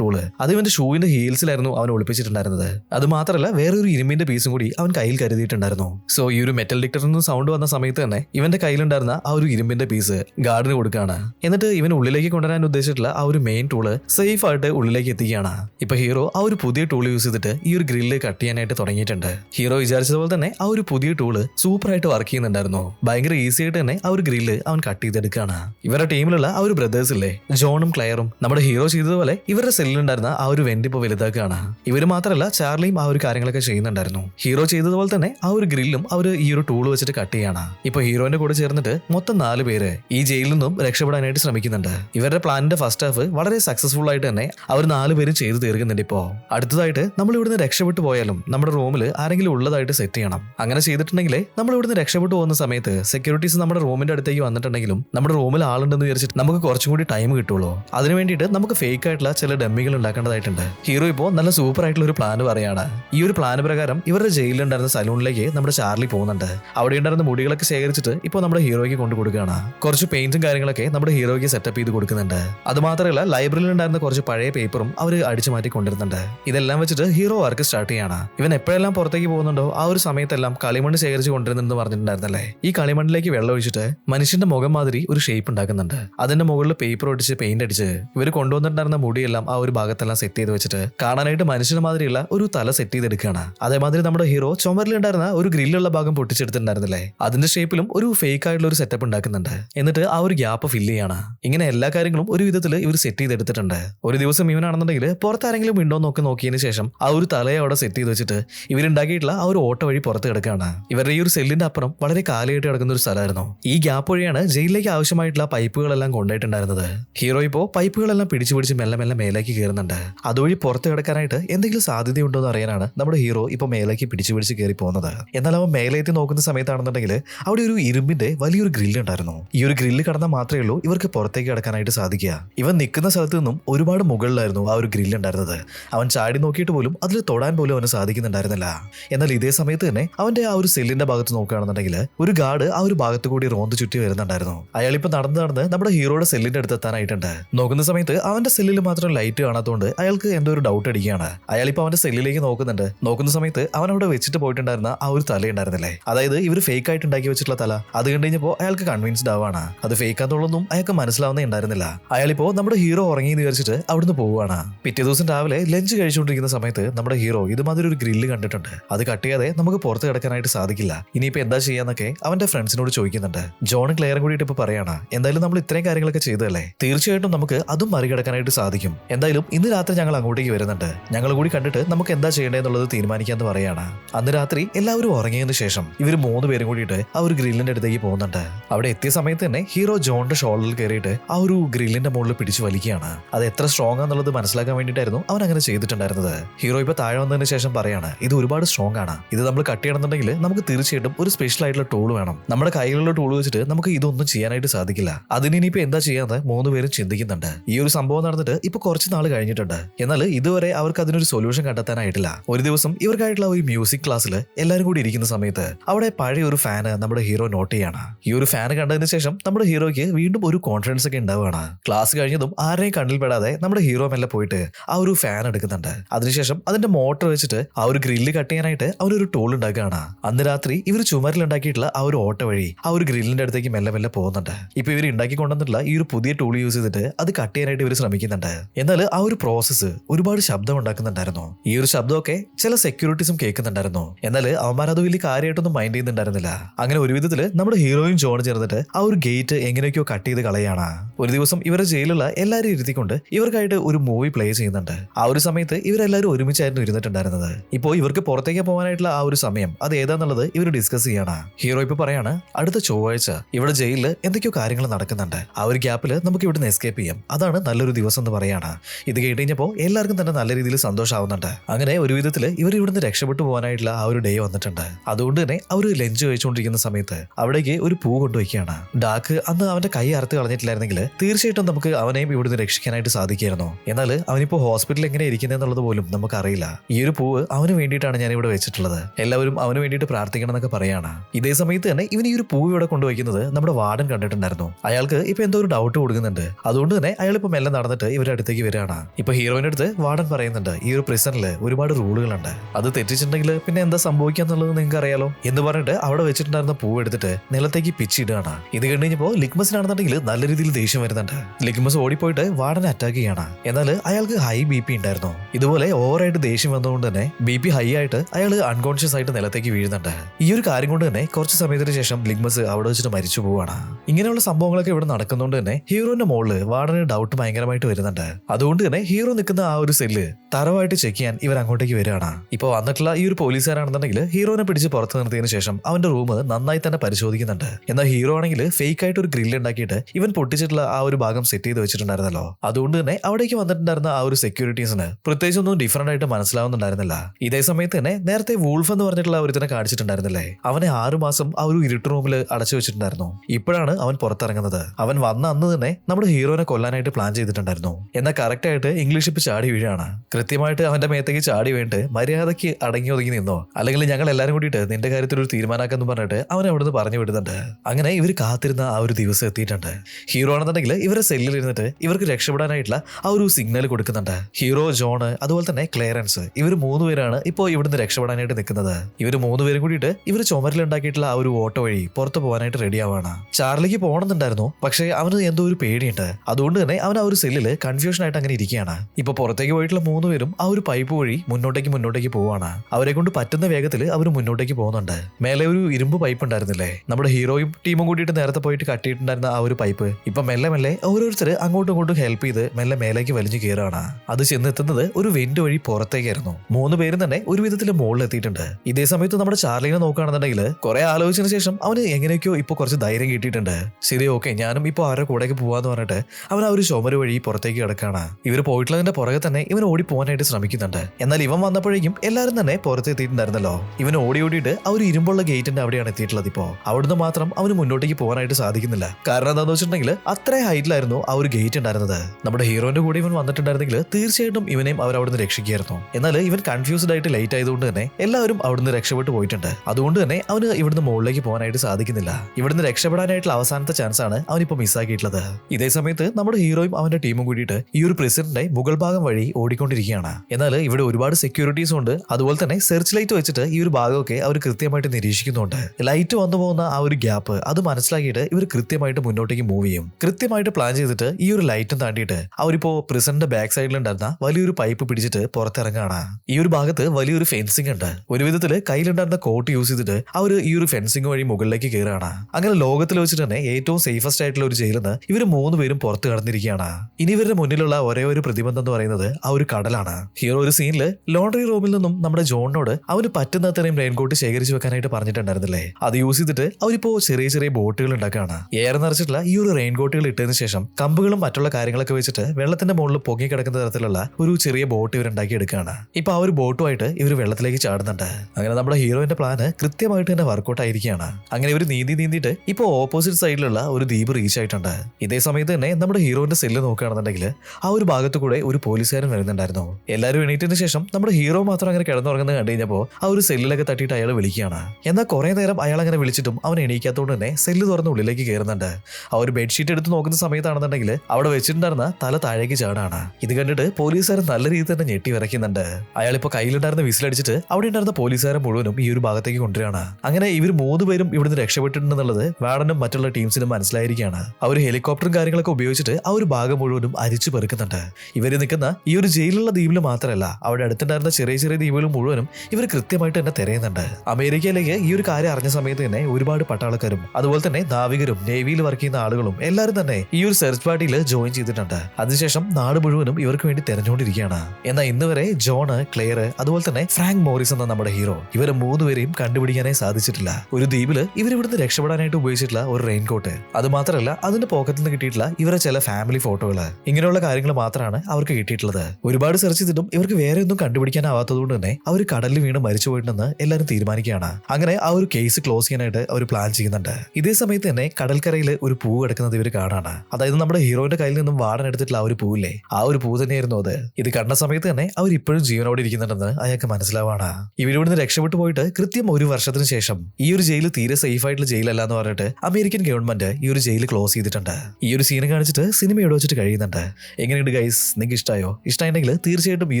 ടൂൾ അത് ഇവന്റെ ഷൂവിന്റെ ഹീൽസിലായിരുന്നു അവൻ ഒളിപ്പിച്ചിട്ടുണ്ടായിരുന്നത് അത് മാത്രമല്ല വേറൊരു ഇരുമ്പിന്റെ പീസും കൂടി അവൻ കയ്യിൽ കരുതിയിട്ടുണ്ടായിരുന്നു. സോ ഈ ഒരു മെറ്റൽ ഡിക്ടറിൽ നിന്ന് സൗണ്ട് വന്ന സമയത്ത് തന്നെ ഇവന്റെ കയ്യിലുണ്ടായിരുന്ന ആ ഒരു ഇരുമ്പിന്റെ പീസ് ഗാർഡിന് കൊടുക്കുകയാണ് എന്നിട്ട് ഇവൻ ഉള്ളിലേക്ക് കൊണ്ടുവരാൻ ഉദ്ദേശിച്ചിട്ടുള്ള ആ ഒരു മെയിൻ ടൂൾ സേഫ് ആയിട്ട് ഉള്ളിലേക്ക് എത്തിക്കുകയാണ്. ഇപ്പൊ ഹീറോ ആ ഒരു പുതിയ ടൂൾ യൂസ് ചെയ്തിട്ട് ഈ ഒരു ഗ്രില്ല് കട്ട് ചെയ്യാനായിട്ട് തുടങ്ങിയിട്ടുണ്ട്. ഹീറോ വിചാരിച്ചതുപോലെ തന്നെ ആ ഒരു പുതിയ ടൂൾ സൂപ്പർ ആയിട്ട് വർക്ക് ചെയ്യുന്നുണ്ടായിരുന്നു. ഭയങ്കര ഈസി ആയിട്ട് തന്നെ ആ ഒരു ഗ്രില്ല് അവൻ കട്ട് ചെയ്തെടുക്കുകയാണ്. ഇവരുടെ ടീമിലുള്ള ആ ഒരു ബ്രദേഴ്സ് ഇല്ലേ ജോണും ക്ലെയറും നമ്മുടെ ഹീറോ ചെയ്തതുപോലെ ഇവരുടെ സെല്ലിൽ ഉണ്ടായിരുന്ന ആ ഒരു വെന്റ് ഇപ്പോൾ വലുതാക്കുകയാണ്. ഇവർ മാത്രമല്ല ചാർലിയും ആ ഒരു കാര്യങ്ങളൊക്കെ ചെയ്യുന്നുണ്ടായിരുന്നു. ഹീറോ ചെയ്തതുപോലെ തന്നെ ആ ഒരു ഗ്രില്ലും അവർ ഈ ഒരു ടൂൾ വെച്ചിട്ട് കട്ട് ചെയ്യാണ്. ഇപ്പൊ ഹീറോന്റെ കൂടെ ചേർന്നിട്ട് മൊത്തം നാല് പേര് ഈ ജയിലിൽ നിന്നും രക്ഷപ്പെടാനായിട്ട് ശ്രമിക്കുന്നുണ്ട്. ഇവരുടെ പ്ലാനിന്റെ ഫസ്റ്റ് ഹാഫ് വളരെ സക്സസ്ഫുൾ ആയിട്ട് തന്നെ അവർ നാല് പേരും ചെയ്തു തീർക്കുന്നുണ്ട് ഇപ്പോ. അടുത്തതായിട്ട് നമ്മൾ ഇവിടുന്ന് രക്ഷപ്പെട്ടു പോയാലും നമ്മുടെ റൂമിൽ ആരെങ്കിലും ഉള്ളതായിട്ട് സെറ്റ് ചെയ്യണം. അങ്ങനെ ചെയ്തിട്ടുണ്ടെങ്കിൽ നമ്മൾ ഇവിടുന്ന് രക്ഷപ്പെട്ടു പോകുന്ന സമയത്ത് സെക്യൂരിറ്റീസ് നമ്മുടെ റൂമിന്റെ അടുത്തേക്ക് വന്നിട്ടുണ്ടെങ്കിലും നമ്മുടെ റൂമിൽ ആളുണ്ടെന്ന് വിചാരിച്ചിട്ട് നമുക്ക് കുറച്ചും കൂടി ടൈം കിട്ടുള്ളൂ. അതിന് വേണ്ടിയിട്ട് നമുക്ക് ഫേക്ക് ആയിട്ടുള്ള ചില ഡമ്മികൾ ഉണ്ടാക്കേണ്ടതായിട്ടുണ്ട്. ഹീറോ ഇപ്പോൾ നല്ല സൂപ്പർ ആയിട്ടുള്ള ഒരു പ്ലാൻ പറയാണ്. ഈ ഒരു പ്ലാൻ പ്രകാരം ഇവരുടെ ജയിലിലുണ്ടായിരുന്ന സലൂണിലേക്ക് നമ്മുടെ ചാർലി പോകുന്നുണ്ട്. അവിടെ ഉണ്ടായിരുന്ന മുടികളൊക്കെ ശേഖരിച്ചിട്ട് ഇപ്പോൾ നമ്മുടെ ഹീറോയ്ക്ക് കൊണ്ടു കൊടുക്കുകയാണ്. കുറച്ച് പെയിന്റും കാര്യങ്ങളൊക്കെ നമ്മുടെ ഹീറോയ്ക്ക് സെറ്റപ്പ് ചെയ്ത് കൊടുക്കുന്നുണ്ട്. അത് മാത്രമല്ല ലൈബ്രറിയിൽ ഉണ്ടായിരുന്ന കുറച്ച് പഴയ പേപ്പറും അവർ അടിച്ചു മാറ്റി കൊണ്ടിരുന്നുണ്ട് ഇതെല്ലാം വെച്ചിട്ട് ഹീറോ വർക്ക് സ്റ്റാർട്ട് ചെയ്യാണ്. ഇവൻ എപ്പോഴെല്ലാം പുറത്തേക്ക് പോകുന്നുണ്ടോ ആ ഒരു സമയത്തെല്ലാം കളിമണ്ണ് ശേഖരിച്ച് കൊണ്ടിരുന്നെന്ന് പറഞ്ഞിട്ടുണ്ടായിരുന്നല്ലേ? ഈ കളിമണ്ണിലേക്ക് വെള്ളം ഒഴിച്ചിട്ട് മനുഷ്യന്റെ മുഖം മാതിരി ഒരു ഷേപ്പ് ഉണ്ടാക്കുന്നുണ്ട്. അതിന്റെ മുകളിൽ പേപ്പർ ഒടിച്ച് പെയിന്റ് അടിച്ച് ഇവർ കൊണ്ടുവന്നിട്ടുണ്ടായിരുന്ന മുടിയെല്ലാം ആ ഒരു ഭാഗത്തെല്ലാം സെറ്റ് ചെയ്ത് വെച്ചിട്ട് കാണാനായിട്ട് മനുഷ്യന് മാതിരിയുള്ള ഒരു തല സെറ്റ് ചെയ്തെടുക്കുകയാണ്. അതേമാതിരി നമ്മുടെ ഹീറോ ചുമരിലുണ്ടായിരുന്ന ഒരു ഗ്രില്ലുള്ള ഭാഗം പൊട്ടിച്ചെടുത്തിട്ടുണ്ടായിരുന്നില്ലേ? അതിന്റെ ഷേപ്പിലും ഒരു ഫേക്ക് ആയിട്ടുള്ള ഒരു സെറ്റപ്പ് ഉണ്ടാക്കുന്നുണ്ട്. എന്നിട്ട് ആ ഒരു ഗ്യാപ്പ് ഫില്ല് ചെയ്യാണ്. ഇങ്ങനെ എല്ലാ കാര്യങ്ങളും ഒരു വിധത്തിൽ ഇവർ സെറ്റ് ചെയ്തെടുത്തിട്ടുണ്ട്. ഒരു ദിവസം ഇവനാണെന്നുണ്ടെങ്കിൽ പുറത്താരെങ്കിലും വിൻഡോ നോക്കി നോക്കിയതിന് ശേഷം ആ ഒരു തലയെ അവിടെ സെറ്റ് ചെയ്ത് വെച്ചിട്ട് ഇവരുണ്ടാക്കിയിട്ടുള്ള ആ ഒരു ഓട്ട വഴി പുറത്ത് കിടക്കുകയാണ്. ഇവരുടെ ഈ ഒരു സെല്ലിന്റെ അപ്പുറം വളരെ കാലയായിട്ട് കിടക്കുന്ന ഒരു സ്ഥലമായിരുന്നു. ഈ ഗ്യാപ്പ് വഴിയാണ് ജയിലിലേക്ക് ആവശ്യമായിട്ടുള്ള പൈപ്പുകളെല്ലാം കൊണ്ടുപോയിട്ടുണ്ടായിരുന്നത്. ഹീറോ ഇപ്പോൾ പൈപ്പുകളെല്ലാം പിടിച്ചു പിടിച്ച് മെല്ലെ മെല്ലെ മേലേക്ക് കയറുന്നുണ്ട്. അതുവഴി പുറത്ത് കിടക്കാനായിട്ട് എന്തെങ്കിലും സാധ്യതയുണ്ടോ എന്ന് അറിയാനാണ് നമ്മുടെ ഹീറോ ഇപ്പോൾ മേലേക്ക് പിടിച്ചു പിടിച്ച് കയറി പോകുന്നത്. എന്നാൽ അവൻ മേലേക്ക് നോക്കുന്ന സമയത്താണെന്നുണ്ടെങ്കിൽ അവിടെ ഒരു ഇരുമ്പിന്റെ വലിയൊരു ഗ്രില്ല് ഉണ്ടായിരുന്നു. ഈ ഒരു ഗ്രില്ല് കടന്നാൽ മാത്രമേ ഉള്ളൂ ഇവർക്ക് പുറത്തേക്ക് കിടക്കാനായിട്ട് സാധിക്കുക. ഇവൻ നിൽക്കുന്ന സ്ഥലത്ത് നിന്നും ഒരുപാട് മുകളിലായിരുന്നു ആ ഒരു ഗ്രില്ല് ഉണ്ടായിരുന്നത്. അവൻ ചാടി നോക്കിയിട്ട് പോലും അതിൽ തൊടാൻ പോലും അവന് സാധിക്കുന്നുണ്ടായിരുന്നില്ല. എന്നാൽ ഇതേ സമയത്ത് തന്നെ അവന്റെ ആ ഒരു സെല്ലിന്റെ ഭാഗത്ത് നോക്കുകയാണെന്നുണ്ടെങ്കിൽ ഒരു ഗാർഡ് ആ ഒരു ഭാഗത്ത് കൂടി റോന്ത് ചുറ്റി വരുന്നുണ്ടായിരുന്നു. അയാൾ ഇപ്പൊ നടന്ന് നടന്ന് നമ്മുടെ ഹീറോയുടെ സെല്ലിന്റെ അടുത്ത് എത്താനായിട്ടുണ്ട്. നോക്കുന്ന സമയത്ത് അവന്റെ സെല്ലിൽ മാത്രം ലൈറ്റ് കാണാത്തതുകൊണ്ട് അയാൾക്ക് എന്തോ ഒരു ഡൗട്ട് അടിക്കുകയാണ്. അയാൾ ഇപ്പൊ അവന്റെ സെല്ലിലേക്ക് നോക്കുന്നുണ്ട്. നോക്കുന്ന സമയത്ത് അവൻ അവിടെ വെച്ചിട്ട് പോയിട്ടുണ്ടായിരുന്ന ആ ഒരു തല ഉണ്ടായിരുന്നില്ലേ അതായത് ഇവർ ഫേക്ക് ആയിട്ട് ഉണ്ടാക്കി വെച്ചിട്ടുള്ള തല. അത് കണ്ടുകഴിഞ്ഞപ്പോ അയാൾക്ക് കൺവിൻസ്ഡ് ആവാണ്. അത് ഫേക്ക് ആണെന്നുള്ളതൊന്നും അയാൾക്ക് മനസ്സിലാവുന്നേ ഉണ്ടായിരുന്നില്ല. അയാളിപ്പോ നമ്മുടെ ഹീറോ ഉറങ്ങി എന്ന് വിചാരിച്ചിട്ട് അവിടുന്ന് പോവുകയാണ്. പിറ്റേ ദിവസം രാവിലെ ലഞ്ച് കഴിച്ചുകൊണ്ടിരിക്കുന്ന സമയത്ത് നമ്മുടെ ഹീറോ ഇതുമാതിരി ഒരു ഗ്രില്ല് കണ്ടിട്ടുണ്ട്. അത് കട്ട് ചെയ്യാതെ നമുക്ക് പുറത്ത് കിടക്കാനായിട്ട് സാധിക്കില്ല. ഇനിയിപ്പോ എന്താ ചെയ്യാന്നൊക്കെ അവന്റെ ഫ്രണ്ട്സിനോട് ചോദിക്കുന്നുണ്ട്. ജോൺ ക്ലെയറും കൂടിയിട്ട് ഇപ്പൊ പറയാണ് എന്തായാലും നമ്മൾ ഇത്രയും കാര്യങ്ങളൊക്കെ ചെയ്തതല്ലേ? തീർച്ചയായിട്ടും നമുക്ക് അതും മറികടക്കാനായിട്ട് സാധിക്കും. എന്തായാലും ഇന്ന് രാത്രി ഞങ്ങൾ അങ്ങോട്ടേക്ക് വരുന്നുണ്ട്. ഞങ്ങൾ കൂടി കണ്ടിട്ട് നമുക്ക് എന്താ ചെയ്യേണ്ടതെന്നുള്ളത് തീരുമാനിക്കാന്ന് പറയാണ്. അന്ന് രാത്രി എല്ലാവരും ഉറങ്ങിയതിനു ശേഷം ഇവർ മൂന്ന് പേരും കൂടിയിട്ട് ആ ഒരു ഗ്രില്ലിന്റെ അടുത്തേക്ക് പോകുന്നുണ്ട്. അവിടെ എത്തിയ സമയത്ത് തന്നെ ഹീറോ ജോണിന്റെ ഷോൾഡറിൽ കയറിയിട്ട് ആ ഒരു ഗ്രില്ലിന്റെ മുകളിൽ പിടിച്ചു വലിക്കുകയാണ്. അത് എത്ര സ്ട്രോങ് ആണെന്നുള്ളത് മനസ്സിലാക്കാൻ വേണ്ടിയിട്ടായിരുന്നു അവൻ അങ്ങനെ ചെയ്തിട്ടുണ്ടായിരുന്നത്. ഹീറോ ഇപ്പൊ താഴെ വന്നതിന് ശേഷം പറയാണ് ഇത് ഒരുപാട് സ്ട്രോങ് ആണ്. ഇത് നമ്മൾ കട്ട് ചെയ്യണമെന്നുണ്ടെങ്കിൽ നമുക്ക് തീർച്ചയായിട്ടും ഒരു സ്പെഷ്യൽ ആയിട്ടുള്ള ടൂൾ വേണം. നമ്മുടെ കയ്യിലുള്ള ടൂൾ വെച്ചിട്ട് നമുക്ക് ഇതൊന്നും ചെയ്യാനായിട്ട് സാധിക്കില്ല. അതിന് ഇനിയിപ്പോ എന്താ ചെയ്യാന്ന് മൂന്ന് പേരും ചിന്തിക്കുന്നുണ്ട്. ഈ ഒരു സംഭവം നടന്നിട്ട് ഇപ്പൊ കുറച്ച് നാൾ കഴിഞ്ഞിട്ടുണ്ട്. എന്നാൽ ഇതുവരെ അവർക്ക് അതിനൊരു സൊല്യൂഷൻ കണ്ടെത്താനായിട്ടില്ല. ഒരു ദിവസം ഇവർക്കായിട്ടുള്ള ഒരു മ്യൂസിക് ക്ലാസ്സിൽ എല്ലാവരും കൂടി ഇരിക്കുന്ന സമയത്ത് അവിടെ പഴയ ഒരു ഫാന് നമ്മുടെ ഹീറോ നോട്ട് ചെയ്യാണ്. ഈ ഒരു ഫാൻ കണ്ടതിന് ശേഷം നമ്മുടെ ഹീറോയ്ക്ക് വീണ്ടും ഒരു കോൺഫിഡൻസ് ഒക്കെ ഉണ്ടാവുകയാണ്. ക്ലാസ് കഴിഞ്ഞതും ആരെയും കണ്ണിൽ പെടാതെ നമ്മുടെ ഹീറോ മെല്ലെ പോയിട്ട് ആ ഒരു ഫാൻ എടുക്കുന്നുണ്ട്. അതിനുശേഷം അതിന്റെ മോട്ടർ വെച്ചിട്ട് ആ ഒരു ഗ്രില്ല് കട്ട് ചെയ്യാനായിട്ട് അവനൊരു ടൂൾ ഉണ്ടാക്കുകയാണ്. അന്ന് രാത്രി ഇവർ ചുമരിൽ ഉണ്ടാക്കിയിട്ടുള്ള ആ ഒരു ഓട്ട വഴി ആ ഒരു ഗ്രില്ലിന്റെ അടുത്തേക്ക് മെല്ലെ മെല്ലെ പോകുന്നുണ്ട്. ഇപ്പൊ ഇവർ ഉണ്ടാക്കി കൊണ്ടുവന്നിട്ടുള്ള ഈ ഒരു പുതിയ ടൂൾ യൂസ് ചെയ്തിട്ട് അത് കട്ട് ചെയ്യാനായിട്ട് ഇവർ ശ്രമിക്കുന്നുണ്ട്. എന്നാൽ ആ ഒരു പ്രോസസ്സ് ഒരുപാട് ശബ്ദം ഉണ്ടാക്കുന്നുണ്ടായിരുന്നു. ഈ ഒരു ശബ്ദമൊക്കെ ചില സെക്യൂരിറ്റീസും കേൾക്കുന്നുണ്ടായിരുന്നു. എന്നാൽ അവന്മാർ അത് വലിയ കാര്യമായിട്ടൊന്നും മൈൻഡ് ചെയ്യുന്നുണ്ടായിരുന്നില്ല. അങ്ങനെ ഒരു വിധത്തിൽ നമ്മുടെ ഹീറോയും ജോൺ ചേർന്നിട്ട് ആ ഒരു ഗേറ്റ് എങ്ങനെയൊക്കെയോ കട്ട് ചെയ്ത് കളയാണ്. ഒരു ദിവസം ഇവരുടെ ജയിലുള്ള എല്ലാവരും ഇരുത്തിക്കൊണ്ട് ഇവർക്കായിട്ട് ഒരു മൂവി പ്ലേ ചെയ്യുന്നുണ്ട്. ആ ഒരു സമയത്ത് ഇവരെല്ലാവരും ഒരുമിച്ചായിരുന്നു ഇരുന്നിട്ടുണ്ടായിരുന്നത്. ഇപ്പോൾ ഇവർക്ക് പുറത്തേക്ക് പോകാനായിട്ടുള്ള ആ ഒരു സമയം അത് ഏതാന്നുള്ളത് ഇവർ ഡിസ്കസ് ചെയ്യാണ്. ഹീറോ ഇപ്പൊ പറയാണ് അടുത്ത ചൊവ്വാഴ്ച ഇവിടെ ജയിലിൽ എന്തൊക്കെയോ കാര്യങ്ങൾ നടക്കുന്നുണ്ട്. ആ ഒരു ഗ്യാപ്പിൽ നമുക്ക് ഇവിടുന്ന് എസ്കേപ്പ് ചെയ്യാം. അതാണ് നല്ലൊരു ദിവസം എന്ന് പറയാണ്. ഇത് കേട്ട് കഴിഞ്ഞപ്പോൾ എല്ലാവർക്കും തന്നെ നല്ല രീതിയിൽ സന്തോഷമാവുന്നുണ്ട് അങ്ങനെ ഒരു വിധത്തിൽ ഇവർ ഇവിടുന്ന് രക്ഷപ്പെട്ടു പോകാനായിട്ടുള്ള ആ ഒരു ഡേ വന്നിട്ടുണ്ട്. അതുകൊണ്ട് തന്നെ അവർ ലഞ്ച് കഴിച്ചുകൊണ്ടിരിക്കുന്ന സമയത്ത് അവിടേക്ക് ഒരു പൂ കൊണ്ടുവയ്ക്കുകയാണ്. ഡാക്ക് അന്ന് അവന്റെ കൈ അറുത്ത് കളഞ്ഞിട്ടില്ലായിരുന്നെങ്കിൽ തീർച്ചയായിട്ടും നമുക്ക് അവനെയും ഇവിടുന്ന് രക്ഷിക്കാനായിട്ട് സാധിക്കുമായിരുന്നു എന്നാൽ അവനിപ്പോ ഹോസ്പിറ്റലിൽ എങ്ങനെ ഇരിക്കുന്നതെന്നുള്ളത് പോലും നമുക്കറിയില്ല. ഈ ഒരു പൂവ് അവന് വേണ്ടിയിട്ടാണ് ഞാൻ ഇവിടെ വെച്ചിട്ടുള്ളത്. എല്ലാവരും അവന് വേണ്ടിയിട്ട് പ്രാർത്ഥിക്കണം എന്നൊക്കെ പറയാണ്. ഇതേ സമയത്ത് തന്നെ ഇവൻ ഈ ഒരു പൂവ് ഇവിടെ കൊണ്ടുവയ്ക്കുന്നത് നമ്മുടെ വാർഡൻ കണ്ടിട്ടുണ്ടായിരുന്നു. അയാൾക്ക് ഇപ്പൊ എന്തോ ഒരു ഡൗട്ട് കൊടുക്കുന്നുണ്ട്. അതുകൊണ്ട് തന്നെ അയാൾ ഇപ്പൊ മെല്ലെ നടന്നിട്ട് ഇവരുടെ അടുത്തേക്ക് വരികയാണ്. ഇപ്പൊ ഹീറോയിന്റെ അടുത്ത് വാർഡൻ പറയുന്നുണ്ട് ഈ ഒരു പ്രിസണിൽ ഒരുപാട് റൂളുകളുണ്ട്. അത് തെറ്റിച്ചിട്ടുണ്ടെങ്കിൽ പിന്നെ എന്താ സംഭവിക്കാന്നുള്ളത് നിങ്ങൾക്ക് അറിയാലോ. എന്ന് പറഞ്ഞിട്ട് അവിടെ വെച്ചിട്ടുണ്ടായിരുന്ന പൂവ് എടുത്തിട്ട് നിലത്തേക്ക് പിച്ചിടുകയാണ് ഇത് കണ്ടു കഴിഞ്ഞപ്പോൾ ലിക്മസിനാണെന്നുണ്ടെങ്കിൽ നല്ല രീതിയിൽ ദേഷ്യം വരുന്നുണ്ട്. ലിഗ്മസ് ഓടിപ്പോയിട്ട് വാർഡനെ അറ്റാക്ക് ചെയ്യാണ്. എന്നാൽ അയാൾക്ക് ഹൈ ബി പി ഉണ്ടായിരുന്നു. ഇതുപോലെ ഓവറായിട്ട് ദേഷ്യം വന്നതുകൊണ്ട് തന്നെ ബി പി ഹൈ ആയിട്ട് അയാൾ അൺകോൺഷ്യസ് ആയിട്ട് നിലത്തേക്ക് വീഴുന്നുണ്ട്. ഈ ഒരു കാര്യം കൊണ്ട് തന്നെ കുറച്ച് സമയത്തിന് ശേഷം ലിഗ്മസ് അവിടെ വെച്ചിട്ട് മരിച്ചു പോവാണ്. ഇങ്ങനെയുള്ള സംഭവങ്ങളൊക്കെ ഇവിടെ നടക്കുന്നതുകൊണ്ട് തന്നെ ഹീറോന്റെ മുകളിൽ വാർഡന് ഡൗട്ട് ഭയങ്കരമായിട്ട് വരുന്നുണ്ട്. അതുകൊണ്ട് തന്നെ ഹീറോ നിൽക്കുന്ന ആ ഒരു സെല്ല് തറവായിട്ട് ചെക്ക് ചെയ്യാൻ ഇവർ അങ്ങോട്ടേക്ക് വരികയാണ്. ഇപ്പോൾ വന്നിട്ടുള്ള ഈ ഒരു പോലീസുകാരാണെന്നുണ്ടെങ്കിൽ ഹീറോനെ പിടിച്ച് പുറത്ത് നിർത്തിയതിനു ശേഷം അവന്റെ റൂം നന്നായി തന്നെ പരിശോധിക്കുന്നുണ്ട്. എന്നാൽ ഹീറോ ആണെങ്കിൽ ഫേക്ക് ആയിട്ട് ഒരു ഗ്രില്ല് ഉണ്ടാക്കിയിട്ട് ഇവൻ പൊട്ടിച്ചിട്ടുള്ള ആ ഒരു ഭാഗം സെറ്റ് ചെയ്ത് വെച്ചിട്ടുണ്ടായിരുന്നല്ലോ. അതുകൊണ്ട് തന്നെ അവിടേക്ക് വന്നിട്ടുണ്ടായിരുന്ന ആ ഒരു സെക്യൂരിറ്റീസിന് പ്രത്യേകിച്ച് ഒന്നും ഡിഫറന്റ് ആയിട്ട് മനസ്സിലാവുന്നുണ്ടായിരുന്നില്ല. ഇതേ സമയത്ത് തന്നെ നേരത്തെ വൂൾഫ് എന്ന് പറഞ്ഞിട്ടുള്ള ഒരുത്തിനെ കാണിച്ചിട്ടുണ്ടായിരുന്നില്ലേ? അവനെ ആറു മാസം ആ ഒരു ഇരുട്ട് റൂമിൽ അടച്ചു വെച്ചിട്ടുണ്ടായിരുന്നു. ഇപ്പോഴാണ് അവൻ പുറത്തിറങ്ങുന്നത്. അവൻ വന്ന അന്ന് തന്നെ നമ്മുടെ ഹീറോനെ കൊല്ലാനായിട്ട് പ്ലാൻ ചെയ്തിട്ടുണ്ടായിരുന്നു. എന്നാൽ കറക്റ്റ് ആയിട്ട് ഇംഗ്ലീഷ് ഇപ്പൊ ചാടി വീഴാണ്. കൃത്യമായിട്ട് അവന്റെ മേത്തേക്ക് ചാടി വേണ്ട മര്യാദയ്ക്ക് അടങ്ങി ഒതുങ്ങി നിന്നോ? അല്ലെങ്കിൽ ഞങ്ങൾ എല്ലാവരും കൂടിയിട്ട് നിന്റെ കാര്യത്തിൽ ഒരു തീരുമാനമാക്കെന്ന് പറഞ്ഞിട്ട് അവൻ അവിടുന്ന് പറഞ്ഞു വിടുന്നുണ്ട്. അങ്ങനെ ഇവർ കാത്തിരുന്ന ആ ഒരു ദിവസം എത്തിയിട്ടുണ്ട്. ഹീറോ ആണെന്നുണ്ടെങ്കിൽ ഇവരെ സെല്ലിൽ ഇരുന്നിട്ട് ഇവർക്ക് രക്ഷപ്പെടാനായിട്ടുള്ള ആ ഒരു സിഗ്നൽ കൊടുക്കുന്നുണ്ട്. ഹീറോ ജോണ് അതുപോലെ തന്നെ ക്ലിയറൻസ് ഇവർ മൂന്നുപേരാണ് ഇപ്പോൾ ഇവിടുന്ന് രക്ഷപ്പെടാനായിട്ട് നിൽക്കുന്നത്. ഇവർ മൂന്നുപേരും കൂടിയിട്ട് ഇവർ ചുമരിലുണ്ടാക്കിയിട്ടുള്ള ആ ഒരു ഓട്ടോ വഴി പുറത്ത് പോകാനായിട്ട് റെഡി ആവാണ്. ചാർലിക്ക് പോകണമെന്നുണ്ടായിരുന്നു പക്ഷേ അവന് എന്തോ ഒരു പേടിയുണ്ട്. അതുകൊണ്ട് തന്നെ അവൻ ആ ഒരു സെല്ലിൽ കൺഫ്യൂഷൻ ആയിട്ട് അങ്ങനെ ഇരിക്കുകയാണ്. ഇപ്പൊ പുറത്തേക്ക് പോയിട്ടുള്ള മൂന്നുപേരും ആ ഒരു പൈപ്പ് വഴി മുന്നോട്ടേക്ക് മുന്നോട്ടേക്ക് പോവാണ് അവരെ കൊണ്ട് പറ്റുന്ന വേഗത്തിൽ അവർ മുന്നോട്ടേക്ക് പോകുന്നുണ്ട്. മേലെ ഒരു ഇരുമ്പ് പൈപ്പ് ഉണ്ടായിരുന്നില്ലേ? നമ്മുടെ ഹീറോയും ടീമും കൂടിയിട്ട് നേരത്തെ പോയിട്ട് കട്ടിയിട്ടുണ്ടായിരുന്ന ആ ഒരു പൈപ്പ് ഇപ്പൊ മെല്ലെ മെല്ലെ ഓരോരുത്തർ അങ്ങോട്ടും ഇങ്ങോട്ടും ഹെൽപ്പ് ചെയ്ത് മെല്ലെ മേലേക്ക് വലിഞ്ഞു കയറുകയാണ്. അത് ചെന്നെത്തുന്നത് ഒരു വെന്റ് വഴി പുറത്തേക്കായിരുന്നു. മൂന്ന് പേരും തന്നെ ഒരു വിധത്തിൽ മുകളിൽ എത്തിയിട്ടുണ്ട്. ഇതേ സമയത്ത് നമ്മുടെ ചാർലിനെ നോക്കുകയാണെന്നുണ്ടെങ്കിൽ കുറെ ആലോചിച്ചതിന് ശേഷം അവന് എങ്ങനെയൊക്കെയോ ഇപ്പൊ കുറച്ച് ധൈര്യം കിട്ടിയിട്ടുണ്ട്. ശരി ഓക്കെ ഞാനും ഇപ്പോൾ ആരുടെ കൂടെയൊക്കെ പോവാന്ന് പറഞ്ഞിട്ട് അവൻ ആ ഒരു ചുമര് വഴി പുറത്തേക്ക് കിടക്കാണ് ഇവർ പോയിട്ടുള്ളതിന്റെ പുറകെ തന്നെ ഇവൻ ഓടി പോകാനായിട്ട് ശ്രമിക്കുന്നുണ്ട് എന്നാൽ ഇവൻ വന്നപ്പോഴേക്കും എല്ലാവരും തന്നെ പുറത്തെത്തിയിട്ടുണ്ടായിരുന്നല്ലോ. ഇവൻ ഓടി ഓടിയിട്ട് ആ ഒരു ഇരുമ്പുള്ള ഗേറ്റിന്റെ അവിടെയാണ് എത്തിയിട്ടുള്ളത് ഇപ്പോ. അവിടുന്ന് മാത്രം അവന് മുന്നോട്ടേക്ക് പോകാനായിട്ട് സാധിക്കുന്നില്ല. കാരണം എന്താണെന്ന് വെച്ചിട്ടുണ്ടെങ്കിൽ അത്ര ഹൈറ്റിലായിരുന്നു ആ ഒരു ഗേറ്റ് ഉണ്ടായിരുന്നത്. നമ്മുടെ ഹീറോന്റെ കൂടെ ഇവൻ വന്നിട്ടുണ്ടായിരുന്നെങ്കിൽ തീർച്ചയായിട്ടും ഇവനെയും അവർ അവിടുന്ന് രക്ഷിക്കുകയായിരുന്നു. എന്നാൽ ഇവൻ കൺഫ്യൂസ്ഡ് ആയിട്ട് ലേറ്റ് ആയതുകൊണ്ട് തന്നെ എല്ലാവരും അവിടുന്ന് രക്ഷപ്പെട്ടു പോയിട്ടുണ്ട്. അതുകൊണ്ട് തന്നെ അവന് ഇവിടുന്ന് മുകളിലേക്ക് പോകാനായിട്ട് സാധിക്കുന്നില്ല. ഇവിടുന്ന് രക്ഷപ്പെടാനായിട്ടുള്ള അവസാനത്തെ ചാൻസ് ആണ് അവനിപ്പോ മിസ്സാക്കിയിട്ടുള്ളത് ഇതേ സമയത്ത് നമ്മുടെ ഹീറോയും അവന്റെ ടീമും കൂടിയിട്ട് ഈ ഒരു പ്രസിഡന്റിന്റെ മുകൾ ഭാഗം വഴി ഓടിക്കൊണ്ടിരിക്കുകയാണ്. എന്നാൽ ഇവിടെ ഒരുപാട് സെക്യൂരിറ്റീസ് ഉണ്ട്. അതുപോലെ തന്നെ സെർച്ച് ലൈറ്റ് വെച്ചിട്ട് ഈ ഒരു ഭാഗമൊക്കെ അവർ കൃത്യമായിട്ട് നിരീക്ഷിക്കുന്നുണ്ട്. ലൈറ്റ് വന്നു പോകുന്ന ആ ഒരു ഗ്യാപ്പ് അത് മനസ്സിലാക്കിയിട്ട് ഇവർ കൃത്യമായിട്ട് മുന്നോട്ടേക്ക് മൂവ് ചെയ്യും. കൃത്യമായിട്ട് പ്ലാൻ ചെയ്തിട്ട് ഈ ഒരു ലൈറ്റും താണ്ടിയിട്ട് അവരിപ്പോ പ്രിസന്റെ ബാക്ക് സൈഡിലുണ്ടായിരുന്ന വലിയൊരു പൈപ്പ് പിടിച്ചിട്ട് പുറത്തിറങ്ങാണ് ഈ ഒരു ഭാഗത്ത് വലിയൊരു ഫെൻസിംഗ് ഉണ്ട്. ഒരു വിധത്തിൽ കയ്യിലുണ്ടായിരുന്ന കോട്ട് യൂസ് ചെയ്തിട്ട് അവർ ഈ ഒരു ഫെൻസിംഗ് വഴി മുകളിലേക്ക് കയറുകയാണ് അങ്ങനെ ലോകത്തിൽ വെച്ചിട്ട് തന്നെ ഏറ്റവും സേഫസ്റ്റ് ആയിട്ടുള്ള ഒരു ജയിലിൽ ഇവർ മൂന്ന് പേരും പുറത്ത് കടന്നിരിക്കുകയാണ്. ഇനി ഇവരുടെ മുന്നിലുള്ള ഒരേ ഒരു പ്രതിബന്ധം എന്ന് പറയുന്നത് ആ ഒരു കടലാണ്. ഹീറോ ഒരു സീനിൽ ലോണ്ടറി റൂമിൽ നിന്നും നമ്മുടെ ജോണിനോട് അവന് പറ്റുന്ന അത്രയും റെയിൻകോട്ട് ശേഖരിച്ചു വെക്കാനായിട്ട് പറഞ്ഞിട്ടുണ്ടായിരുന്നില്ലേ? അത് യൂസ് ചെയ്തിട്ട് അവരിപ്പോ ചെറിയ ചെറിയ ബോട്ടുകൾ ഉണ്ടാക്കുകയാണ്. ഏറെ നിറച്ചിട്ടുള്ള ഈ ഒരു റെയിൻകോട്ടുകൾ ഇട്ടതിന് ശേഷം കമ്പുകളും മറ്റുള്ള കാര്യങ്ങളൊക്കെ വെച്ചിട്ട് വെള്ളത്തിന്റെ മുകളിൽ പൊങ്ങി കിടക്കുന്ന തരത്തിലുള്ള ഒരു ചെറിയ ബോട്ട് ഇവർ ഉണ്ടാക്കി എടുക്കുകയാണ്. ഇപ്പൊ ആ ഒരു ബോട്ടുമായിട്ട് ഇവർ വെള്ളത്തിലേക്ക് ചാടുന്നുണ്ട്. അങ്ങനെ നമ്മുടെ ഹീറോയിന്റെ പ്ലാന് കൃത്യമായിട്ട് തന്നെ വർക്കൗട്ട് ആയിരിക്കുകയാണ്. അങ്ങനെ ഇവർ നീന്തി നീന്തിയിട്ട് ഇപ്പൊ ഓപ്പോസിറ്റ് സൈഡിലുള്ള ഒരു ദ്വീപ് റീച്ച് ആയിട്ടുണ്ട്. ഇതേ സമയത്ത് തന്നെ നമ്മുടെ ഹീറോയിന്റെ സെല്ല് നോക്കുകയാണെന്നുണ്ടെങ്കിൽ ആ ഒരു ഭാഗത്തു കൂടെ ഒരു പോലീസുകാരൻ വരുന്നുണ്ടായിരുന്നു. എല്ലാവരും എണീറ്റതിന് ശേഷം നമ്മുടെ ഹീറോ മാത്രം അങ്ങനെ കിടന്നുറങ്ങുന്നത് കണ്ടു കഴിഞ്ഞപ്പോൾ ആ ഒരു സെല്ലിലൊക്കെ തട്ടിയിട്ട് അയാൾ വിളിക്കുകയാണ്. എന്നാൽ കുറേ നേരം അയാൾ അങ്ങനെ വിളിച്ചിട്ടും അവൻ എണീക്കാത്തതുകൊണ്ട് തന്നെ സെല്ല് തുറന്ന് ഉള്ളിലേക്ക് കയറുന്നുണ്ട്. ആ ഒരു ബെഡ്ഷീറ്റ് എടുത്ത് നോക്കുന്ന സമയത്താണെന്നുണ്ടെങ്കിൽ അവിടെ വെച്ചിട്ടുണ്ടായിരുന്ന തല താഴേക്ക് ചാടാണ്. ഇത് കണ്ടിട്ട് പോലീസുകാരൻ നല്ല രീതിയിൽ തന്നെ ഞെട്ടി വിറയ്ക്കുന്നുണ്ട്. അയാൾ ഇപ്പോൾ കയ്യിലുണ്ടായിരുന്ന വിസിലടിച്ചിട്ട് അവിടെ ഉണ്ടായിരുന്ന പോലീസുകാരൻ മുഴുവനും ഈ ഒരു ഭാഗത്തേക്ക് കൊണ്ടുവരികയാണ്. അങ്ങനെ ഇവർ മൂന്ന് പേരും ഇവിടുന്ന് രക്ഷപ്പെട്ടിട്ടുണ്ടെന്നുള്ളത് വാർഡനും മറ്റുള്ള ടീംസിനും മനസ്സിലായിരിക്കുകയാണ്. ഒരു ഹെലികോപ്റ്ററും കാര്യങ്ങളൊക്കെ ഉപയോഗിച്ചിട്ട് ആ ഒരു ഭാഗം മുഴുവനും അരിച്ചു പെറുക്കുന്നുണ്ട്. ഇവർ നിൽക്കുന്ന ഈ ഒരു ജയിലുള്ള ദ്വീപിൽ മാത്രമല്ല അവിടെ അടുത്തുണ്ടായിരുന്ന ചെറിയ ചെറിയ ദ്വീപുകൾ മുഴുവനും ഇവർ കൃത്യമായിട്ട് തന്നെ തിരയുന്നുണ്ട്. അമേരിക്കയിലേക്ക് ഈ ഒരു കാര്യം അറിഞ്ഞ സമയത്ത് തന്നെ ഒരുപാട് പട്ടാളക്കാരും അതുപോലെ തന്നെ നാവികരും നേവിയിൽ വർക്ക് ചെയ്യുന്ന ആളുകളും എല്ലാവരും തന്നെ ഈ ഒരു സെർച്ച് പാർട്ടിയിൽ ജോയിൻ ചെയ്തിട്ടുണ്ട്. അതിനുശേഷം നാട് മുഴുവനും ഇവർക്ക് വേണ്ടി തെരഞ്ഞുകൊണ്ടിരിക്കുകയാണ്. എന്നാൽ ഇന്ന് വരെ ജോണ് ക്ലെയർ അതുപോലെ തന്നെ ഫ്രാങ്ക് മോറിസ് എന്ന നമ്മുടെ ഹീറോ ഇവരെ മൂന്നുപേരെയും കണ്ടുപിടിക്കാനായി സാധിച്ചിട്ടില്ല. ഒരു ദ്വീപിൽ ഇവരിവിടുന്ന് രക്ഷപ്പെടാനായിട്ട് ഉപയോഗിച്ചിട്ടുള്ള ഒരു റെയിൻകോട്ട് അത് മാത്രമല്ല അതിന്റെ പോക്കറ്റിൽ നിന്ന് കിട്ടിയിട്ടുള്ള ഇവരെ ചില ഫാമിലി ഫോട്ടോകൾ ഇങ്ങനെയുള്ള കാര്യങ്ങൾ മാത്രമാണ് അവർക്ക് കിട്ടിയിട്ടുള്ളത്. ഒരുപാട് സെർച്ച് ചെയ്തിട്ടും ഇവർക്ക് വേറെ ഒന്നും കണ്ടുപിടിക്കാനാവാത്തതുകൊണ്ട് തന്നെ അവർ കടലിൽ വീണ് മരിച്ചു പോയിട്ടുണ്ടെന്ന് എല്ലാവരും തീരുമാനിക്കുകയാണ്. അങ്ങനെ ആ ഒരു കേസ് ക്ലോസ് ചെയ്യാനായിട്ട് അവർ പ്ലാൻ ചെയ്യുന്നുണ്ട്. ഇതേ സമയത്ത് തന്നെ കടൽക്കരയിൽ ഒരു പൂ കിടക്കുന്നത് ഇവർ കാണാണ്. അതായത് നമ്മുടെ ഹീറോയുടെ കയ്യിൽ നിന്നും വാടൻ എടുത്തിട്ടുള്ള ആ ഒരു പൂവില്ലേ? ആ ഒരു പൂ തന്നെയായിരുന്നു അത്. ഇത് കണ്ട സമയത്ത് തന്നെ അവർ ഇപ്പോഴും ജീവനോടെ ഇരിക്കുന്നുണ്ടെന്ന് അയാൾക്ക് മനസ്സിലാവാണ്. ഇവരിവിടുന്ന് രക്ഷപ്പെട്ടു പോയിട്ട് കൃത്യം ഒരു വർഷത്തിന് ശേഷം ഈ ഒരു ജയിൽ തീരെ സേഫ് ആയിട്ടുള്ള ജയിലല്ല എന്ന് പറഞ്ഞിട്ട് അമേരിക്കൻ ഗവൺമെന്റ് ഈ ഒരു ജയിൽ ക്ലോസ് ചെയ്തിട്ടുണ്ട്. ഈ ഒരു സീൻ കാണിച്ചിട്ട് സിനിമ ഇവിടെ വെച്ചിട്ട് കഴിയുന്നുണ്ട്. എങ്ങനെയുണ്ട് ഗൈസ് നിങ്ങൾക്ക് ഇഷ്ടമായോ ഇഷ്ടമായിട്ടുണ്ടെങ്കിൽ തീർച്ചയായിട്ടും ഈ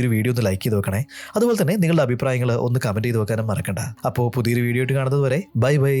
ഒരു വീഡിയോ ഒന്ന് ലൈക്ക് ചെയ്ത് വെക്കണേ. അതുപോലെ തന്നെ നിങ്ങളുടെ അഭിപ്രായങ്ങൾ ഒന്ന് കമന്റ് ചെയ്ത് വെക്കാനും മറക്കണ്ട. അപ്പോൾ പുതിയൊരു വീഡിയോ ആയിട്ട് കാണുന്നത് വരെ ബൈ ബൈ